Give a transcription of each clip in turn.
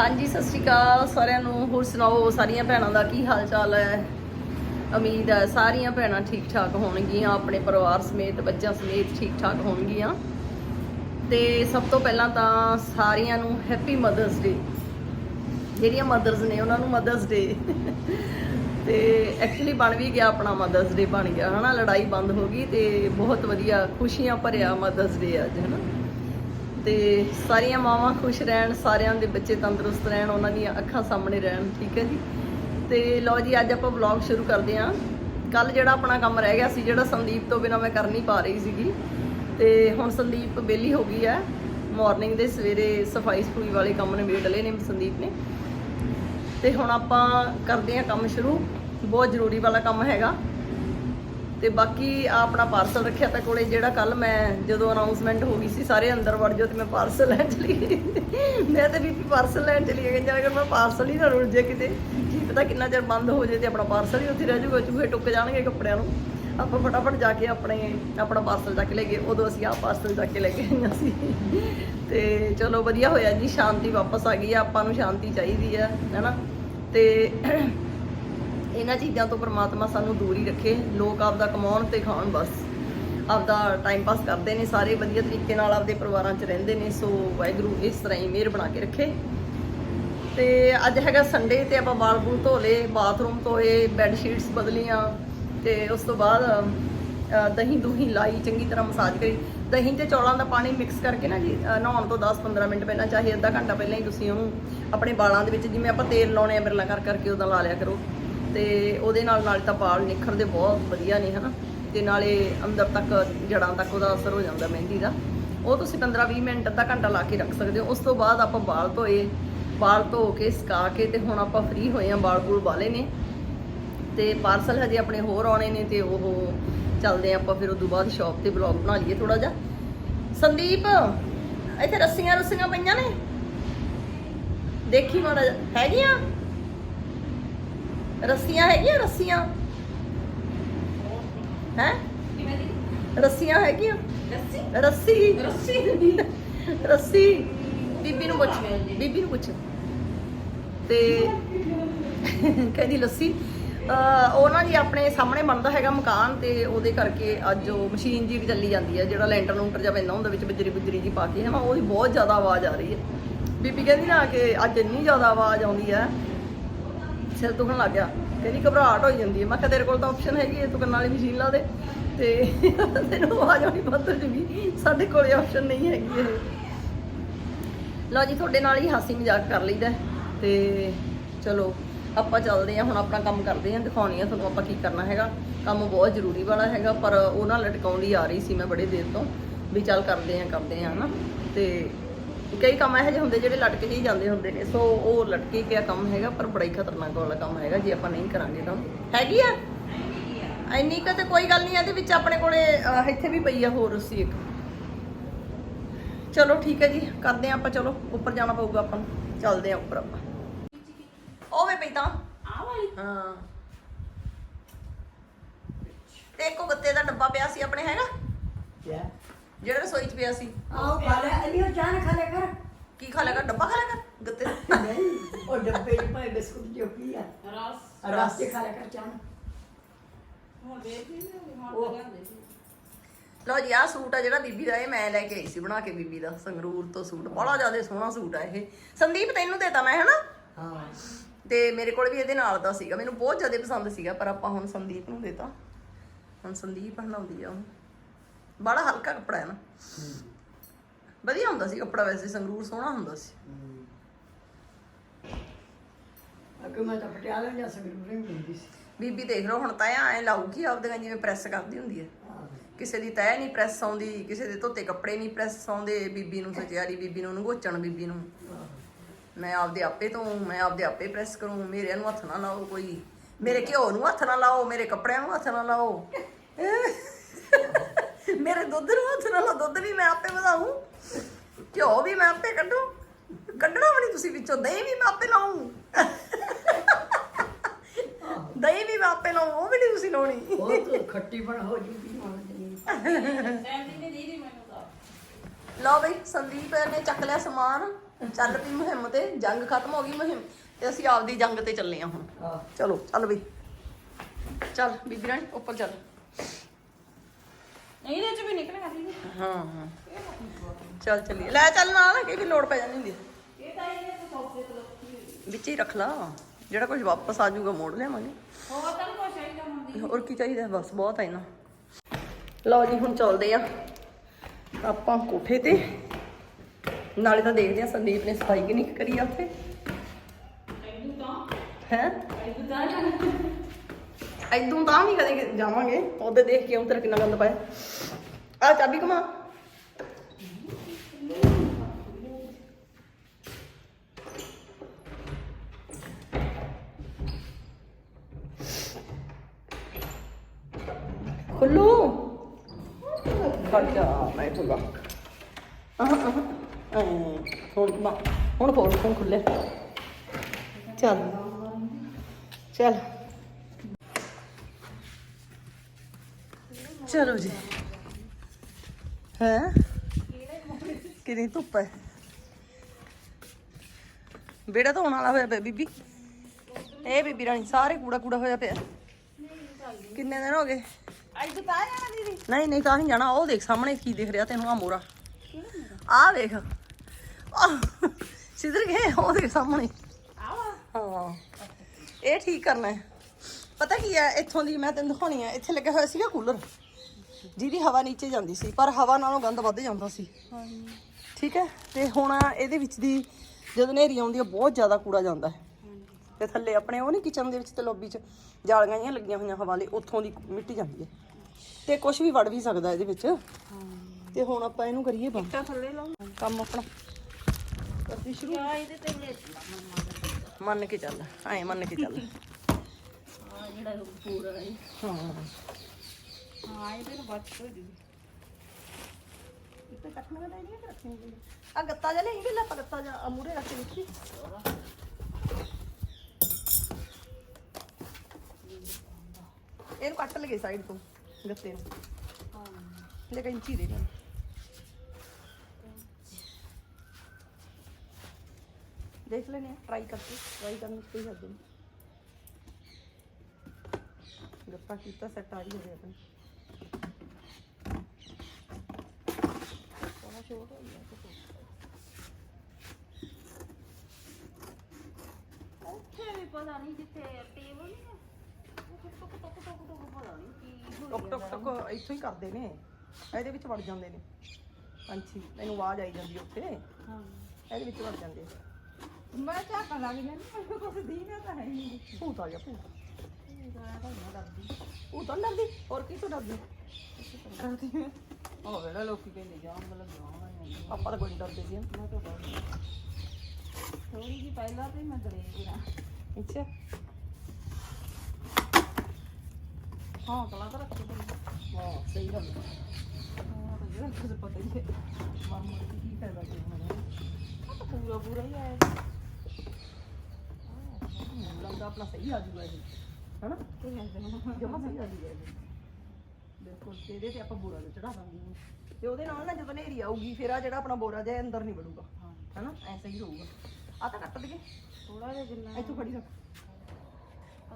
ਹਾਂਜੀ, ਸਤਿ ਸ਼੍ਰੀ ਅਕਾਲ ਸਾਰਿਆਂ ਨੂੰ। ਹੋਰ ਸੁਣਾਓ, ਸਾਰੀਆਂ ਭੈਣਾਂ ਦਾ ਕੀ ਹਾਲ ਚਾਲ ਹੈ? ਉਮੀਦ ਹੈ ਸਾਰੀਆਂ ਭੈਣਾਂ ਠੀਕ ਠਾਕ ਹੋਣਗੀਆਂ, ਆਪਣੇ ਪਰਿਵਾਰ ਸਮੇਤ, ਬੱਚਿਆਂ ਸਮੇਤ ਠੀਕ ਠਾਕ ਹੋਣਗੀਆਂ। ਤੇ ਸਭ ਤੋਂ ਪਹਿਲਾਂ ਤਾਂ ਸਾਰਿਆਂ ਨੂੰ ਹੈਪੀ ਮਦਰਸ ਡੇ ਜਿਹੜੀਆਂ ਮਦਰਸ ਨੇ, ਉਹਨਾਂ ਨੂੰ ਮਦਰਸ ਡੇ ਤੇ ਐਕਚੁਅਲੀ ਬਣ ਵੀ ਗਿਆ ਆਪਣਾ ਮਦਰਸ ਡੇ ਬਣ ਗਿਆ। ਹਨਾ, ਲੜਾਈ ਬੰਦ ਹੋ ਗਈ ਤੇ ਬਹੁਤ ਵਧੀਆ ਖੁਸ਼ੀਆਂ ਭਰਿਆ ਮਦਰਸ ਡੇ ਅੱਜ, ਹਨਾ। ਤੇ ਸਾਰੀਆਂ ਮਾਵਾਂ ਖੁਸ਼ ਰਹਿਣ, ਸਾਰਿਆਂ ਦੇ ਬੱਚੇ ਤੰਦਰੁਸਤ ਰਹਿਣ, ਉਹਨਾਂ ਦੀਆਂ ਅੱਖਾਂ ਸਾਹਮਣੇ ਰਹਿਣ, ਠੀਕ ਹੈ ਜੀ? ਤੇ ਲਓ ਜੀ, ਅੱਜ ਆਪਾਂ ਵਲੌਗ ਸ਼ੁਰੂ ਕਰਦੇ ਹਾਂ। ਕੱਲ ਜਿਹੜਾ ਆਪਣਾ ਕੰਮ ਰਹਿ ਗਿਆ ਸੀ, ਜਿਹੜਾ ਸੰਦੀਪ ਤੋਂ ਬਿਨਾ ਮੈਂ ਕਰ ਨਹੀਂ ਪਾ ਰਹੀ ਸੀਗੀ। ਤੇ ਹੁਣ ਸੰਦੀਪ ਬੇਲੀ ਹੋ ਗਈ ਹੈ। ਮਾਰਨਿੰਗ ਦੇ ਸਵੇਰੇ ਸਫ਼ਾਈ ਸਫੂਈ ਵਾਲੇ ਕੰਮ ਨਿਬੇੜ ਲਏ ਨੇ ਸੰਦੀਪ ਨੇ। ਤੇ ਹੁਣ ਆਪਾਂ ਕਰਦੇ ਹਾਂ ਕੰਮ ਸ਼ੁਰੂ। ਬਹੁਤ ਜ਼ਰੂਰੀ ਵਾਲਾ ਕੰਮ ਹੈਗਾ। ਤੇ ਬਾਕੀ ਆਪਣਾ ਪਾਰਸਲ ਰੱਖਿਆ ਤਾਂ ਕੋਲੇ, ਜਿਹੜਾ ਕੱਲ ਮੈਂ ਜਦੋਂ ਅਨਾਉਂਸਮੈਂਟ ਹੋ ਗਈ ਸੀ, ਸਾਰੇ ਅੰਦਰ ਵੜ ਜਾਓ ਤੇ ਮੈਂ ਪਾਰਸਲ ਲੈਣ ਚਲੀ ਗਈ। ਮੈਂ ਤੇ ਵੀ ਪਾਰਸਲ ਲੈਣ ਚਲੀ ਗਈ ਜਾਂ ਅਗਰ ਮੈਂ ਪਾਰਸਲ ਹੀ ਨਾ ਰੁੱਲ ਜੇ ਕਿਤੇ, ਕੀ ਪਤਾ ਕਿੰਨਾ ਚਿਰ ਬੰਦ ਹੋ ਜੇ ਤੇ ਆਪਣਾ ਪਾਰਸਲ ਹੀ ਉੱਥੇ ਰਹਿ ਜਾਊਗਾ, ਚੂਹੇ ਟੁੱਕ ਜਾਣਗੇ ਕੱਪੜਿਆਂ ਨੂੰ। ਆਪਾਂ ਫਟਾਫਟ ਜਾ ਕੇ ਆਪਣੇ, ਆਪਣਾ ਪਾਰਸਲ ਚੱਕ ਲੈ ਗਏ, ਉਦੋਂ ਅਸੀਂ ਆਹ ਪਾਰਸਲ ਚੱਕ ਕੇ ਲੈ ਕੇ ਆਈਆਂ ਸੀ। ਤੇ ਚਲੋ ਵਧੀਆ ਹੋਇਆ ਜੀ, ਸ਼ਾਂਤੀ ਵਾਪਸ ਆ ਗਈ ਆ, ਆਪਾਂ ਨੂੰ ਸ਼ਾਂਤੀ ਚਾਹੀਦੀ ਆ, ਹੈਨਾ? ਤੇ ਇਹਨਾਂ ਚੀਜ਼ਾਂ ਤੋਂ ਪ੍ਰਮਾਤਮਾ ਸਾਨੂੰ ਦੂਰ ਹੀ ਰੱਖੇ। ਲੋਕ ਆਪਦਾ ਕਮਾਉਣ ਤੇ ਖਾਣ ਬਸ। ਆਪਦਾ ਟਾਈਮ ਪਾਸ ਕਰਦੇ ਨੇ, ਸਾਰੇ ਵਧੀਆ ਤਰੀਕੇ ਨਾਲ ਆਪਦੇ ਪਰਿਵਾਰਾਂ 'ਚ ਰਹਿੰਦੇ ਨੇ, ਸੋ ਵਾਹਿਗੁਰੂ ਇਸ ਤਰ੍ਹਾਂ ਹੀ ਮਿਹਰ ਬਣਾ ਕੇ ਰੱਖੇ। ਤੇ ਅੱਜ ਹੈਗਾ ਸੰਡੇ ਤੇ ਆਪਾਂ ਵਾਲ ਬੂਲ ਧੋ ਲਏ ਬਾਥਰੂਮ ਧੋਏ ਬੈੱਡ ਸ਼ੀਟਸ ਬਦਲੀਆਂ ਤੇ ਉਸ ਤੋਂ ਬਾਅਦ ਦਹੀਂ ਦੂਹੀ ਲਾਈ, ਚੰਗੀ ਤਰ੍ਹਾਂ ਮਸਾਜ ਕਰੀ। ਦਹੀਂ ਤੇ ਚੌਲਾਂ ਦਾ ਪਾਣੀ ਮਿਕਸ ਕਰਕੇ ਨਾ ਜੀ ਨਹਾਉਣ ਤੋਂ 10-15 ਮਿੰਟ ਪਹਿਲਾਂ, ਚਾਹੇ ਅੱਧਾ ਘੰਟਾ ਪਹਿਲਾਂ ਹੀ ਤੁਸੀਂ ਉਹਨੂੰ ਆਪਣੇ ਵਾਲਾਂ ਦੇ ਵਿੱਚ, ਜਿਵੇਂ ਆਪਾਂ ਤੇਲ ਲਾਉਣੇ ਆ ਬਿਰਲਾ ਕਰ ਕਰਕੇ ਉਹਦਾ ਲਾ ਲਿਆ ਕਰੋ। ਤੇ ਉਹਦੇ ਨਾਲ ਨਾਲ ਤਾਂ ਵਾਲ ਨਿਖਰਦੇ ਬਹੁਤ ਵਧੀਆ ਨੇ, ਹਨਾ? ਤੇ ਨਾਲੇ ਅੰਦਰ ਤੱਕ ਜੜਾਂ ਤੱਕ ਉਹਦਾ ਅਸਰ ਹੋ ਜਾਂਦਾ ਮਹਿੰਦੀ ਦਾ। ਉਹ ਤੁਸੀਂ 15-20 ਮਿੰਟ ਅੱਧਾ ਘੰਟਾ ਲਾ ਕੇ ਰੱਖ ਸਕਦੇ ਹੋ। ਉਸ ਤੋਂ ਬਾਅਦ ਆਪਾਂ ਵਾਲ ਧੋਏ ਵਾਲ ਧੋ ਕੇ, ਸੁਕਾ ਕੇ ਤੇ ਹੁਣ ਆਪਾਂ ਫ੍ਰੀ ਹੋਏ ਆ ਵਾਲ ਬੂਲ ਵਾਲੇ ਨੇ। ਤੇ ਪਾਰਸਲ ਹਜੇ ਆਪਣੇ ਹੋਰ ਆਉਣੇ ਨੇ ਤੇ ਉਹ ਚੱਲਦੇ ਆ ਆਪਾਂ ਫਿਰ ਉਦੋਂ ਬਾਅਦ ਸ਼ਾਪ ਤੇ ਬਲੌਗ ਬਣਾ ਲਈਏ ਥੋੜਾ ਜਿਹਾ। ਸੰਦੀਪ, ਇੱਥੇ ਰੱਸੀਆਂ ਰੱਸੀਆਂ ਪਈਆਂ ਨੇ? ਦੇਖੀ ਮਾੜਾ ਹੈਗੀਆਂ? ਰੱਸੀਆਂ ਹੈਗੀਆਂ ਰੱਸੀਆਂ? ਹੈ? ਰੱਸੀਆਂ ਹੈਗੀਆਂ? ਰੱਸੀ? ਰੱਸੀ? ਰੱਸੀ। ਬੀਬੀ ਨੂੰ ਪੁੱਛ। ਬੀਬੀ ਨੂੰ ਪੁੱਛ। ਤੇ ਕਹਿੰਦੀ ਲੱਸੀ। ਉਹ ਨਾ ਜੀ ਆਪਣੇ ਸਾਹਮਣੇ ਬਣਦਾ ਹੈਗਾ ਮਕਾਨ ਤੇ ਉਹਦੇ ਕਰਕੇ ਅੱਜ ਉਹ ਮਸ਼ੀਨ ਜੀ ਚੱਲੀ ਜਾਂਦੀ ਹੈ ਜਿਹੜਾ ਲੈਂਟਰ ਲੂੰਟਰ ਜਿਹਾ ਪੈਂਦਾ ਹੁੰਦਾ ਵਿੱਚ ਬਜਰੀ ਬੁਜਰੀ ਜੀ ਪਾ ਕੇ ਹੈ ਨਾ ਉਹਦੀ ਬਹੁਤ ਜ਼ਿਆਦਾ ਆਵਾਜ਼ ਆ ਰਹੀ ਹੈ। ਬੀਬੀ ਕਹਿੰਦੀ ਨਾ ਕਿ ਅੱਜ ਇੰਨੀ ਜ਼ਿਆਦਾ ਆਵਾਜ਼ ਆਉਂਦੀ ਹੈ ਸਿਰ ਦੁਖਣ ਲੱਗ ਗਿਆ। ਕਹਿੰਦੀ ਘਬਰਾਹਟ ਹੋ ਜਾਂਦੀ ਹੈ। ਮੈਂ ਕਿਹਾ, ਤੇਰੇ ਕੋਲ ਤਾਂ ਆਪਸ਼ਨ ਹੈਗੀ ਹੈ, ਤੂੰ ਕੰਨਾਂ ਵਾਲੀ ਮਸ਼ੀਨ ਲਾ ਦੇ। ਤੇ ਤੈਨੂੰ ਆਵਾਜ਼ ਆਉਣੀ ਬੰਦ ਜੂਗੀ ਸਾਡੇ ਕੋਲ ਆਪਸ਼ਨ ਨਹੀਂ ਹੈਗੀ ਇਹ। ਲਓ ਜੀ, ਤੁਹਾਡੇ ਨਾਲ ਹੀ ਹਾਸੀ ਮਜ਼ਾਕ ਕਰ ਲਈਦਾ ਤੇ ਚਲੋ, ਆਪਾਂ ਚੱਲਦੇ ਹਾਂ। ਹੁਣ ਆਪਣਾ ਕੰਮ ਕਰਦੇ ਹਾਂ, ਦਿਖਾਉਣੀ ਆ ਤੁਹਾਨੂੰ ਆਪਾਂ ਕੀ ਕਰਨਾ ਹੈਗਾ। ਕੰਮ ਬਹੁਤ ਜ਼ਰੂਰੀ ਵਾਲਾ ਹੈਗਾ, ਪਰ ਉਹ ਨਾਲ ਲਟਕਾਉਂਦੀ ਆ ਰਹੀ ਸੀ ਮੈਂ ਬੜੇ ਦੇਰ ਤੋਂ। ਵੀ ਚੱਲ ਕਰਦੇ ਹਾਂ ਕਰਦੇ ਹਾਂ, ਹਨਾ। ਤੇ ਕਈ ਕੰਮ ਇਹੋ ਜਿਹੇ ਹੁੰਦੇ ਜਿਹੜੇ ਲਟਕ ਹੀ ਜਾਂਦੇ ਹੁੰਦੇ ਨੇ। ਸੋ ਉਹ ਲਟਕੇ ਕਿਆ ਕੰਮ ਹੈਗਾ ਪਰ ਬੜਾ ਹੀ ਖਤਰਨਾਕ ਵਾਲਾ ਕੰਮ ਹੈਗਾ ਜੇ ਆਪਾਂ ਨਹੀਂ ਕਰਾਂਗੇ ਤਾਂ। ਹੈਗੀ ਆ? ਇੰਨੀ ਕੁ ਤੇ ਕੋਈ ਗੱਲ ਨਹੀਂ ਇਹਦੇ ਵਿੱਚ ਆਪਣੇ ਕੋਲੇ ਅਹ, ਇੱਥੇ ਵੀ ਪਈ ਆ ਹੋਰ ਰੱਸੀ ਇੱਕ। ਚਲੋ ਠੀਕ ਹੈ ਜੀ ਕਰਦੇ ਹਾਂ ਆਪਾਂ ਚਲੋ ਉੱਪਰ ਜਾਣਾ ਪਊਗਾ ਆਪਾਂ ਨੂੰ। ਚੱਲਦੇ ਹਾਂ ਉੱਪਰ ਆਪਾਂ। ਉਹ ਵੇ ਪਈ ਤਾਂ। ਆ ਵਾਲੀ? ਹਾਂ। ਤੇ ਇੱਕੋ ਗੱਤੇ ਦਾ ਡੱਬਾ ਪਿਆ ਸੀ ਆਪਣੇ ਹੈਗਾ? क्या ਜਿਹੜਾ ਰਸੋਈ 'ਚ ਪਿਆ ਸੀ। ਆਓ ਖਾ ਲੈ। ਅਲੀ ਉਹ ਚਾਹ ਖਾ ਲੈ ਕਰ। ਕੀ ਖਾ ਲੇਗਾ ਡੱਬਾ ਖਾ ਲੇਗਾ ਗੱਤੇ ਉਹ ਡੱਬੇ ਚ ਭਾਈ ਬਿਸਕੁਟ ਜੋ ਕੀ ਆ। ਰਸ। ਰਸ ਚ ਖਾ ਲੈ ਕਰ ਚਾਹ ਨਾ। ਜੀ ਆਹ ਸੂਟ ਆ ਜਿਹੜਾ ਬੀਬੀ ਦਾ ਇਹ ਮੈਂ ਲੈ ਕੇ ਆਈ ਸੀ ਬਣਾ ਕੇ ਬੀਬੀ ਦਾ ਸੰਗਰੂਰ ਤੋਂ ਸੂਟ। ਬੜਾ ਜ਼ਿਆਦਾ ਸੋਹਣਾ ਸੂਟ ਆ ਇਹ। ਸੰਦੀਪ ਤੈਨੂੰ ਦੇਤਾ ਮੈਂ ਹਨਾ? ਹਾਂ। ਤੇ ਮੇਰੇ ਕੋਲ ਵੀ ਇਹਦੇ ਨਾਲ ਦਾ ਸੀਗਾ। ਮੈਨੂੰ ਬਹੁਤ ਜ਼ਿਆਦਾ ਪਸੰਦ ਸੀਗਾ ਪਰ ਆਪਾਂ ਹੁਣ ਸੰਦੀਪ ਨੂੰ ਦੇਤਾ। ਹੁਣ ਸੰਦੀਪ ਹਲਾਉਂਦੀ ਆ ਉਹ। ਬੜਾ ਹਲਕਾ ਕੱਪੜਾ ਹੈ ਨਾ। ਵਧੀਆ ਹੁੰਦਾ ਸੀ ਕੱਪੜਾ ਵੈਸੇ ਸੰਗਰੂਰ ਸੋਹਣਾ ਹੁੰਦਾ ਸੀ। ਅੱਗੇ ਮੈਂ ਤਾਂ ਪਟਿਆਲੇ ਜਾਂ ਸੰਗਰੂਰੇ ਹੀ ਮਿਲਦੀ ਸੀ। ਬੀਬੀ ਦੇਖ ਲਓ ਹੁਣ ਤਾਂ ਐ ਲਾਊਗੀ ਆਪਦੇ ਜਿਵੇਂ ਪ੍ਰੈਸ ਕਰਦੀ ਹੁੰਦੀ ਹੈ। ਕਿਸੇ ਦੀ ਤੈ ਨਹੀਂ ਪ੍ਰੈਸ ਆਉਂਦੀ ਕਿਸੇ ਦੇ ਧੋਤੇ ਕੱਪੜੇ ਨਹੀਂ ਪ੍ਰੈਸ ਆਉਂਦੇ ਬੀਬੀ ਨੂੰ ਸਜਿਆਰੀ ਬੀਬੀ ਨੂੰ ਨਗੋਚਣ ਬੀਬੀ ਨੂੰ। ਮੈਂ ਆਪਦੇ ਆਪੇ ਤੋਂ ਮੈਂ ਆਪਦੇ ਆਪੇ ਪ੍ਰੈਸ ਕਰੂੰ ਮੇਰੇ ਨੂੰ ਹੱਥ ਨਾ ਲਾਓ ਕੋਈ। ਮੇਰੇ ਘਿਓ ਨੂੰ ਹੱਥ ਨਾ ਲਾਓ ਮੇਰੇ ਕੱਪੜਿਆਂ ਨੂੰ ਹੱਥ ਨਾ ਲਾਓ। ਮੇਰੇ ਦੁੱਧ ਨੂੰ ਹੱਥ ਨਾਲ ਦੁੱਧ ਵੀ ਮੈਂ ਆਪੇ ਵਧਾਉਂ ਘਿਓ ਵੀ ਮੈਂ ਆਪੇ ਕੱਢੂ। ਕੱਢਣਾ ਵੀ ਤੁਸੀਂ ਵਿੱਚੋਂ ਦਹੀਂ ਵੀ ਮੈਂ ਆਪੇ ਲਾਉਂ ਦਹੀਂ ਵੀ ਮੈਂ ਆਪੇ ਲਾਉਂ ਉਹ ਵੀ ਨਹੀਂ ਤੁਸੀਂ ਲਾਉਣੀ। ਬਹੁਤ ਲਓ ਬਈ ਸੰਦੀਪ ਨੇ ਚੱਕ ਲਿਆ ਸਮਾਨ ਚੱਲ ਪਈ ਮੁਹਿੰਮ ਤੇ ਜੰਗ ਖਤਮ ਹੋ ਗਈ ਮੁਹਿੰਮ ਤੇ ਅਸੀਂ ਆਪਦੀ ਜੰਗ ਤੇ ਚੱਲੇ ਆ ਹੁਣ। ਚਲੋ ਚੱਲ ਬਈ। ਚੱਲ ਬੀਬੀ ਰਾਣੀ ਉੱਪਰ ਚੱਲ। ਇਹਦੇ ਚ ਵੀ ਨਿਕਲੇਗਾ ਦੀਦੀ ਹਾਂ ਹਾਂ। ਚੱਲ ਲੈ ਚੱਲ ਨਾਲ ਕਿ ਵੀ ਲੋੜ ਪੈ ਜਾਂਦੀ ਹੁੰਦੀ ਹੈ। ਇਹ ਤਾਂ ਇਹਦੇ ਤੋਂ ਸੌਦੇ ਤੋਂ ਲੱਗੀ ਵਿੱਚ ਹੀ ਰੱਖ ਲਾ। ਜਿਹੜਾ ਕੁਝ ਵਾਪਸ ਆ ਜਾਊਗਾ ਮੋੜ ਲਿਆਵਾਂਗੇ। ਹੋਰ ਤਾਂ ਨੀ ਕੁਛ ਚਾਹੀਦਾ ਹੁੰਦੀ ਹੋਰ ਕੀ ਚਾਹੀਦਾ? ਬਸ ਬਹੁਤ ਹੈ ਨਾ ਲਓ ਜੀ ਹੁਣ ਚੱਲਦੇ ਆ। ਆਪਾਂ ਕੋਠੇ ਤੇ। ਨਾਲੇ ਤਾਂ ਦੇਖਦੇ ਆ ਸੰਦੀਪ ਨੇ ਸਫ਼ਾਈ ਕੁ ਕਰੀ ਆ ਉੱਥੇ। ਹੈ? ਐਦੋਂ ਤਾਂ ਵੀ ਕਦੇ ਜਾਵਾਂਗੇ। ਉਹਦੇ ਦੇਖ ਕੇ ਉਧਰ ਕਿੰਨਾ ਗੰਦ ਪਾਇਆ। ਆ ਚਾਬੀ ਕਮਾ ਖੁੱਲੂ ਖੜ ਜਾ ਮੈਂ ਖੁੱਲਾ ਆਹ ਆਹ ਆਹ ਹੁਣ ਮਾ ਹੁਣ ਖੋਲ ਹੁਣ ਖੁੱਲੇ ਚੱਲ ਚੱਲ ਚਲੋ ਜੀ ਹੈ? ਕਿੰਨੀ ਧੁੱਪ ਹੈ? ਬੇੜਾ ਧੋਣ ਵਾਲਾ ਹੋਇਆ ਪਿਆ ਬੀਬੀ। ਇਹ ਬੀਬੀ ਰਾਣੀ ਸਾਰੇ ਕੂੜਾ ਕੂੜਾ ਹੋਇਆ ਪਿਆ। ਕਿੰਨੇ ਦਿਨ ਹੋ ਗਏ? ਅੱਜ ਤਾਂ ਆਇਆ ਦੀਦੀ। ਨਹੀਂ ਨਹੀਂ ਤਾਂ ਹੀ ਜਾਣਾ। ਉਹ ਦੇਖ ਸਾਹਮਣੇ ਕੀ ਦਿਖ ਰਿਹਾ ਤੈਨੂੰ ਆ ਮੋਰਾ ਆ ਦੇਖ। ਆਹ, ਸਿੱਧਰ ਗਏ ਉਹ ਦੇਖ ਸਾਹਮਣੇ। ਆਵਾ ਹਾਂ। ਇਹ ਠੀਕ ਕਰਨਾ ਪਤਾ ਕੀ ਹੈ ਇੱਥੋਂ ਦੀ ਮੈਂ ਤੈਨੂੰ ਦਿਖਾਉਣੀ ਹੈ ਇੱਥੇ ਲੱਗਿਆ ਹੋਇਆ ਸੀਗਾ ਕੂਲਰ। ਜਿਹਦੀ ਹਵਾ ਨੀਚੇ ਜਾਂਦੀ ਸੀ ਪਰ ਹਵਾ ਨਾਲੋਂ ਗੰਦ ਵੱਧ ਜਾਂਦਾ ਸੀ। ਠੀਕ ਹੈ? ਤੇ ਹੁਣ ਇਹਦੇ ਵਿੱਚ ਦੀ ਜਦੋਂ ਹਨੇਰੀ ਆਉਂਦੀ ਹੈ ਬਹੁਤ ਜ਼ਿਆਦਾ ਕੂੜਾ ਜਾਂਦਾ ਹੈ। ਤੇ ਥੱਲੇ ਆਪਣੇ ਉਹ ਨਹੀਂ ਕਿਚਨ ਦੇ ਵਿੱਚ ਤੇ ਲੌਬੀ 'ਚ ਜਾਲੀਆਂ ਜਿਹੀਆਂ ਲੱਗੀਆਂ ਹੋਈਆਂ ਹਵਾ ਲਈ ਉੱਥੋਂ ਦੀ ਮਿੱਟੀ ਜਾਂਦੀ ਹੈ। ਤੇ ਕੁਝ ਵੀ ਵੜ ਵੀ ਸਕਦਾ ਇਹਦੇ ਵਿੱਚ। ਤੇ ਹੁਣ ਆਪਾਂ ਇਹਨੂੰ ਕਰੀਏ ਬੰਦ। ਤਾਂ ਥੱਲੇ ਲਾਉਂ ਕੰਮ ਆਪਣਾ। ਕਰਦੀ ਸ਼ੁਰੂ ਆ ਇਹਦੇ ਤੇ ਲੈ ਮੰਨ ਕੇ ਚੱਲ। ਐਂ ਮੰਨ ਕੇ ਚੱਲ। ਆ ਜਿਹੜਾ ਪੂਰਾ ਹੈ। ਹਾਂ। ਹਾਂ, ਇਹਦੇ ਨੂੰ ਬਚ ਹੋਈ ਦੀਦੀ ਇੱਥੇ ਕੱਟਣਾ ਦਾ ਨਹੀਂ ਰੱਖੇਂਗੇ ਆ ਗੱਤਾ ਜਿਹਾ ਨਹੀਂ ਬਿੱਲਾ ਗੱਤਾ ਜਿਹਾ ਮੂਰੇ ਰੱਖ ਕੇ ਦੇਖੀ ਇਹਨੂੰ ਕੱਟ ਲਗੇ ਸਾਈਡ ਤੋਂ, ਗੱਤੇ ਨੂੰ। ਹਾਂ ਲੈ ਕੈਂਚੀ ਦੇ ਮੈਨੂੰ ਦੇਖ ਲੈਨੇ ਟਰਾਈ ਕਰਕੇ ਟਰਾਈ ਕਰਨ ਨੂੰ ਕੋਈ ਹੱਦ ਨਹੀਂ। ਗੱਤਾ ਕੀਤਾ ਸੈੱਟ ਆ ਰਹੀ ਹੈ ਆਪਣੀ ਸੋਨਾ ਸ਼ੋਟ ਹੋ ਗਿਆ ਤੇ ਉੱਥੇ ਵੀ ਪਤਾ ਨਹੀਂ ਜਿੱਥੇ ਟੇਬਲ ਨਹੀਂ ਹੈ। ਉੱਥੇ ਟੁਕ ਟੁਕ ਟੁਕ ਟੁਕ ਪਤਾ ਨਹੀਂ ਕੀ ਹੋ ਟੁਕ ਟੁਕ ਟੁਕ ਇੱਥੋਂ ਹੀ ਕਰਦੇ ਨੇ। ਇਹਦੇ ਵਿੱਚ ਵੜ ਜਾਂਦੇ ਨੇ। ਪੰਛੀ ਤੈਨੂੰ ਆਵਾਜ਼ ਆਈ ਜਾਂਦੀ ਉੱਥੇ। ਹਾਂ। ਇਹਦੇ ਵਿੱਚ ਵੜ ਜਾਂਦੇ ਮੈਂ ਝਾਕਾ ਲੱਗ ਜਾਂਦੀ ਮੈਨੂੰ ਕੁਝ ਦੀਨਾ ਤਾਂ ਹੈ ਨਹੀਂ। ਭੂਤ ਆ ਗਿਆ ਭੂਤ। ਮੈਂ ਤਾਂ ਨਾ ਡਰਦੀ। ਡਰਦੀ ਹੋਰ ਕੀ ਤੋਂ ਡਰਦੀ? ਉਹ ਵੇਲੇ ਲੋਕੀ ਕਹਿੰਦੇ ਜਾਮ ਮਤਲਬ ਜਾਮ ਨਹੀਂ ਆਪਾਂ ਤਾਂ ਕੋਈ ਨਹੀਂ ਡਰਦੇ ਸੀ ਮੈਂ ਤਾਂ ਥੋੜੀ ਜਿਹੀ ਪਹਿਲਾਂ ਤੇ ਮੈਂ ਡਰੇ ਗਿਆ ਅੱਛਾ। ਹਾਂ ਕਲਾ ਤਾਂ ਰੱਖੀ ਬੜੀ ਹਾਂ ਸਹੀ ਗੱਲ ਹੈ। ਹਾਂ ਤਾਂ ਜਿਹੜਾ ਕੁਝ ਪਤਾ ਹੀ ਹੈ ਮਰ ਮਰ ਕੇ ਫਾਇਦਾ ਕੀ ਹੋਣਾ ਆ ਤਾਂ ਪੂਰਾ ਪੂਰਾ ਹੀ ਆਇਆ ਲੱਗਦਾ ਆਪਣਾ ਸਹੀ ਆ ਜੂਗਾ ਇਹ। ਹਨਾ? ਕੋਈ ਹੈ ਜਮਾ। ਸਹੀ ਆ ਜੂਗਾ ਬਿਲਕੁਲ ਤੇ ਇਹਦੇ ਤੇ ਆਪਾਂ ਬੋਰਾ ਤੇ ਚੜਾ ਦਾਂਗੇ ਇਹਨੂੰ। ਤੇ ਉਹਦੇ ਨਾਲ ਨਾ ਜਦੋਂ ਹਨੇਰੀ ਆਊਗੀ ਫਿਰ ਆ ਜਿਹੜਾ ਆਪਣਾ ਬੋਰਾ ਜਿਹਾ ਅੰਦਰ ਨਹੀਂ ਵੜੂਗਾ। ਹਾਂ। ਹਨਾ? ਐਸਾ ਹੀ ਰਹੂਗਾ। ਆ ਤਾਂ ਕੱਟ ਦਈਏ। ਥੋੜਾ ਜਿਹਾ ਜਿੰਨਾ ਇੱਥੋਂ ਫੜੀ ਰੱਖ।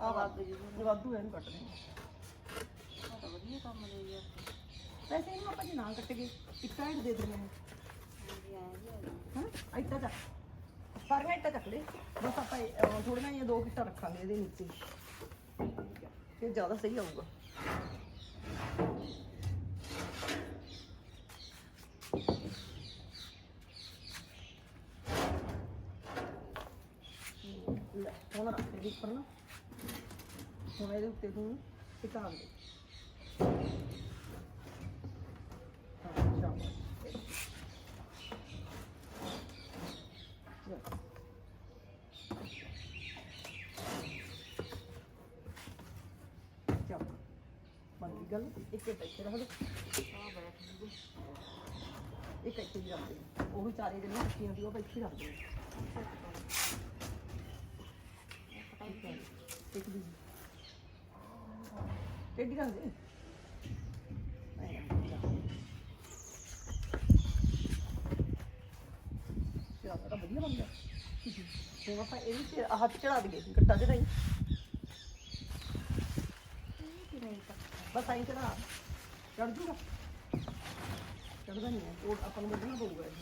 ਆ ਲੱਗ ਜੀ। ਵਾਧੂ ਹੈ ਇਹਨੂੰ ਕੱਟ ਦੇ ਆ ਤਾਂ ਵਧੀਆ ਕੰਮ ਦੇ ਯਾਰ। ਵੈਸੇ ਇਹਨੂੰ ਆਪਾਂ ਜੇ ਨਾ ਕੱਟ ਗਏ ਇੱਟਾਂ ਹੀ ਦੇ ਦਿੰਦੇ ਆਇਆ ਜੀ ਹਾਂ ਇੱਟਾਂ ਚੱਕ। ਸਾਰੀਆਂ ਇੱਟਾਂ ਚੱਕ ਲੈ। ਬਸ ਆਪਾਂ ਥੋੜੀਆਂ ਜਿਹੀਆਂ ਦੋ ਇੱਟਾਂ ਰੱਖਾਂਗੇ ਇਹਦੇ ਨੀਚੇ। ਫਿਰ ਜ਼ਿਆਦਾ ਸਹੀ ਆਊਗਾ ਲੈ ਹੁਣ ਰੱਖ ਦੇ ਉੱਪਰ ਨਾ ਹੁਣ ਇਹਦੇ ਉੱਤੇ ਤੂੰ ਟਿਕਾ ਦੇ ਹਾਂ ਸ਼ਾਬਾਸ਼ ਲੈ। ਚੱਲ ਬਣ ਗਈ ਗੱਲ ਇੱਕ ਇੱਕ ਇੱਥੇ ਰੱਖ ਦੋ ਆ ਬੈਠ ਜੀ ਇੱਕ ਇੱਥੇ ਹੀ ਰੱਖ ਦੇ ਉਹ ਵੀ ਚਾਰੇ ਜਿਹੜੀਆਂ ਰੱਖੀਆਂ ਸੀ ਉਹ ਆਪਾਂ ਇੱਥੇ ਹੀ ਰੱਖ ਦੇ ਇੱਕ ਦੀ ਟੇਡੀ ਰੱਖ ਦੇ ਐਂ ਰੱਖ ਦੇ, ਚੱਲ। ਚੱਲ, ਹੁਣ ਆਪਾਂ ਇਹ ਵੀ ਹੱਥ ਚੜਾ ਦਈਏ ਗੱਟਾ ਚੜਾਈ ਬਸ ਆਈ ਚੜਾ ਚੜ ਜੂਗਾ ਚੜਦਾ ਨਹੀਂ ਹੈ ਉਹ ਆਪਾਂ ਨੂੰ ਵੱਢਣਾ ਪਊਗਾ ਇਹ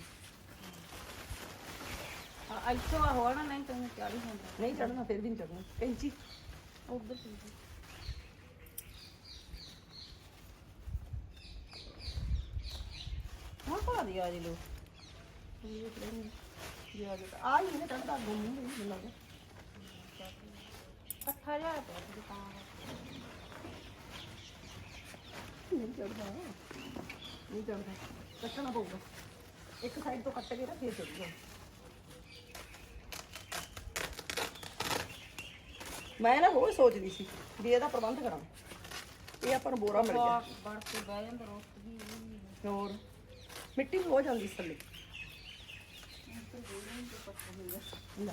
ਆ ਇੱਥੋਂ ਆ ਹੋਣਾ ਨਹੀਂ ਤਾਂ ਚਾਲੀ ਹੁੰਦਾ ਨਹੀਂ ਚੜਨਾ ਫਿਰ ਵੀ ਨਹੀਂ ਚੜਨਾ ਕੈਂਚੀ। ਉਧਰ ਚਲੀ ਹਾਂ ਪਾ ਦਿਆ ਜੀ ਲੋ। ਇਹ ਪਲੇਨ ਜੀ ਆ ਗਿਆ ਆ ਹੀ ਨੇ ਚੜਦਾ ਗੁੰਮ ਨਹੀਂ ਲੱਗਦਾ। ਇਕੱਠਾ ਜਾ ਪਿਆ ਦੁਕਾਨ ਨਹੀਂ ਚੜਦਾ ਨਹੀਂ ਚੜਦਾ ਕੱਟਣਾ ਪਊਗਾ। ਇੱਕ ਸਾਈਡ ਤੋਂ ਕੱਟ ਕੇ ਨਾ ਫੇਰ ਚੜੂਗਾ ਮੈਂ ਨਾ ਉਹ ਸੋਚਦੀ ਸੀ ਵੀ ਇਹਦਾ ਪ੍ਰਬੰਧ ਕਰਾਂ। ਇਹ ਆਪਾਂ ਨੂੰ ਬੋਰਾ ਮਿਲ ਗਿਆ। ਬੜ ਕੇ ਬਹਿ ਜਾਂਦਾ ਰੋਟ ਵੀ ਹੋਰ ਮਿੱਟੀ ਵੀ ਹੋ ਜਾਂਦੀ ਇਸ ਥੱਲੇ। ਲੈ।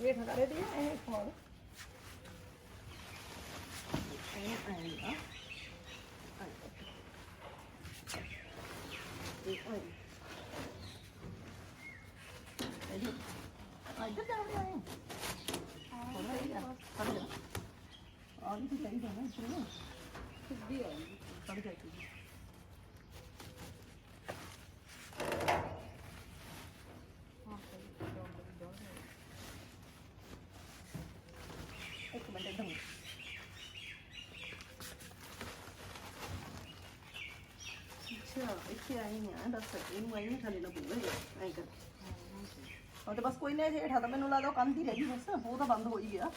ਇਹ ਠਗਾਰੇ ਦੀ ਇਹ ਫੋੜ ਇਹ ਆਇਆ ਆਇਆ ਆ ਇੱਧਰ ਜਾ ਰਿਹਾ ਹੈ ਥੋੜਾ ਜਿਹਾ ਫੜ ਜਾ ਆ ਵੀ ਚਾਹੀਦਾ ਨਾ ਇਸ ਨੂੰ। ਸਿੱਧੀ ਆਈ ਫੜ ਜਾ ਤੂੰ ਹਾਂ ਸਹੀ ਇੱਕ ਮਿੰਟ ਇੱਧਰ ਨੂੰ। ਇੱਥੇ ਆਈ ਆ ਦੱਸ ਇਹਨੂੰ ਆਈ ਨਹੀਂ ਥੱਲੇ ਨਾ ਪੂਗਾ ਐਂ ਕਰ ਹਾਂ ਤੇ ਬਸ ਕੋਈ ਨਹੀਂ ਜੇ ਹੇਠਾਂ ਤਾਂ ਮੈਨੂੰ ਲੱਗਦਾ ਉਹ ਕੰਧ ਹੀ ਰਹਿ ਗਈ ਬਸ ਉਹ ਤਾਂ ਬੰਦ ਹੋ ਹੀ ਗਿਆ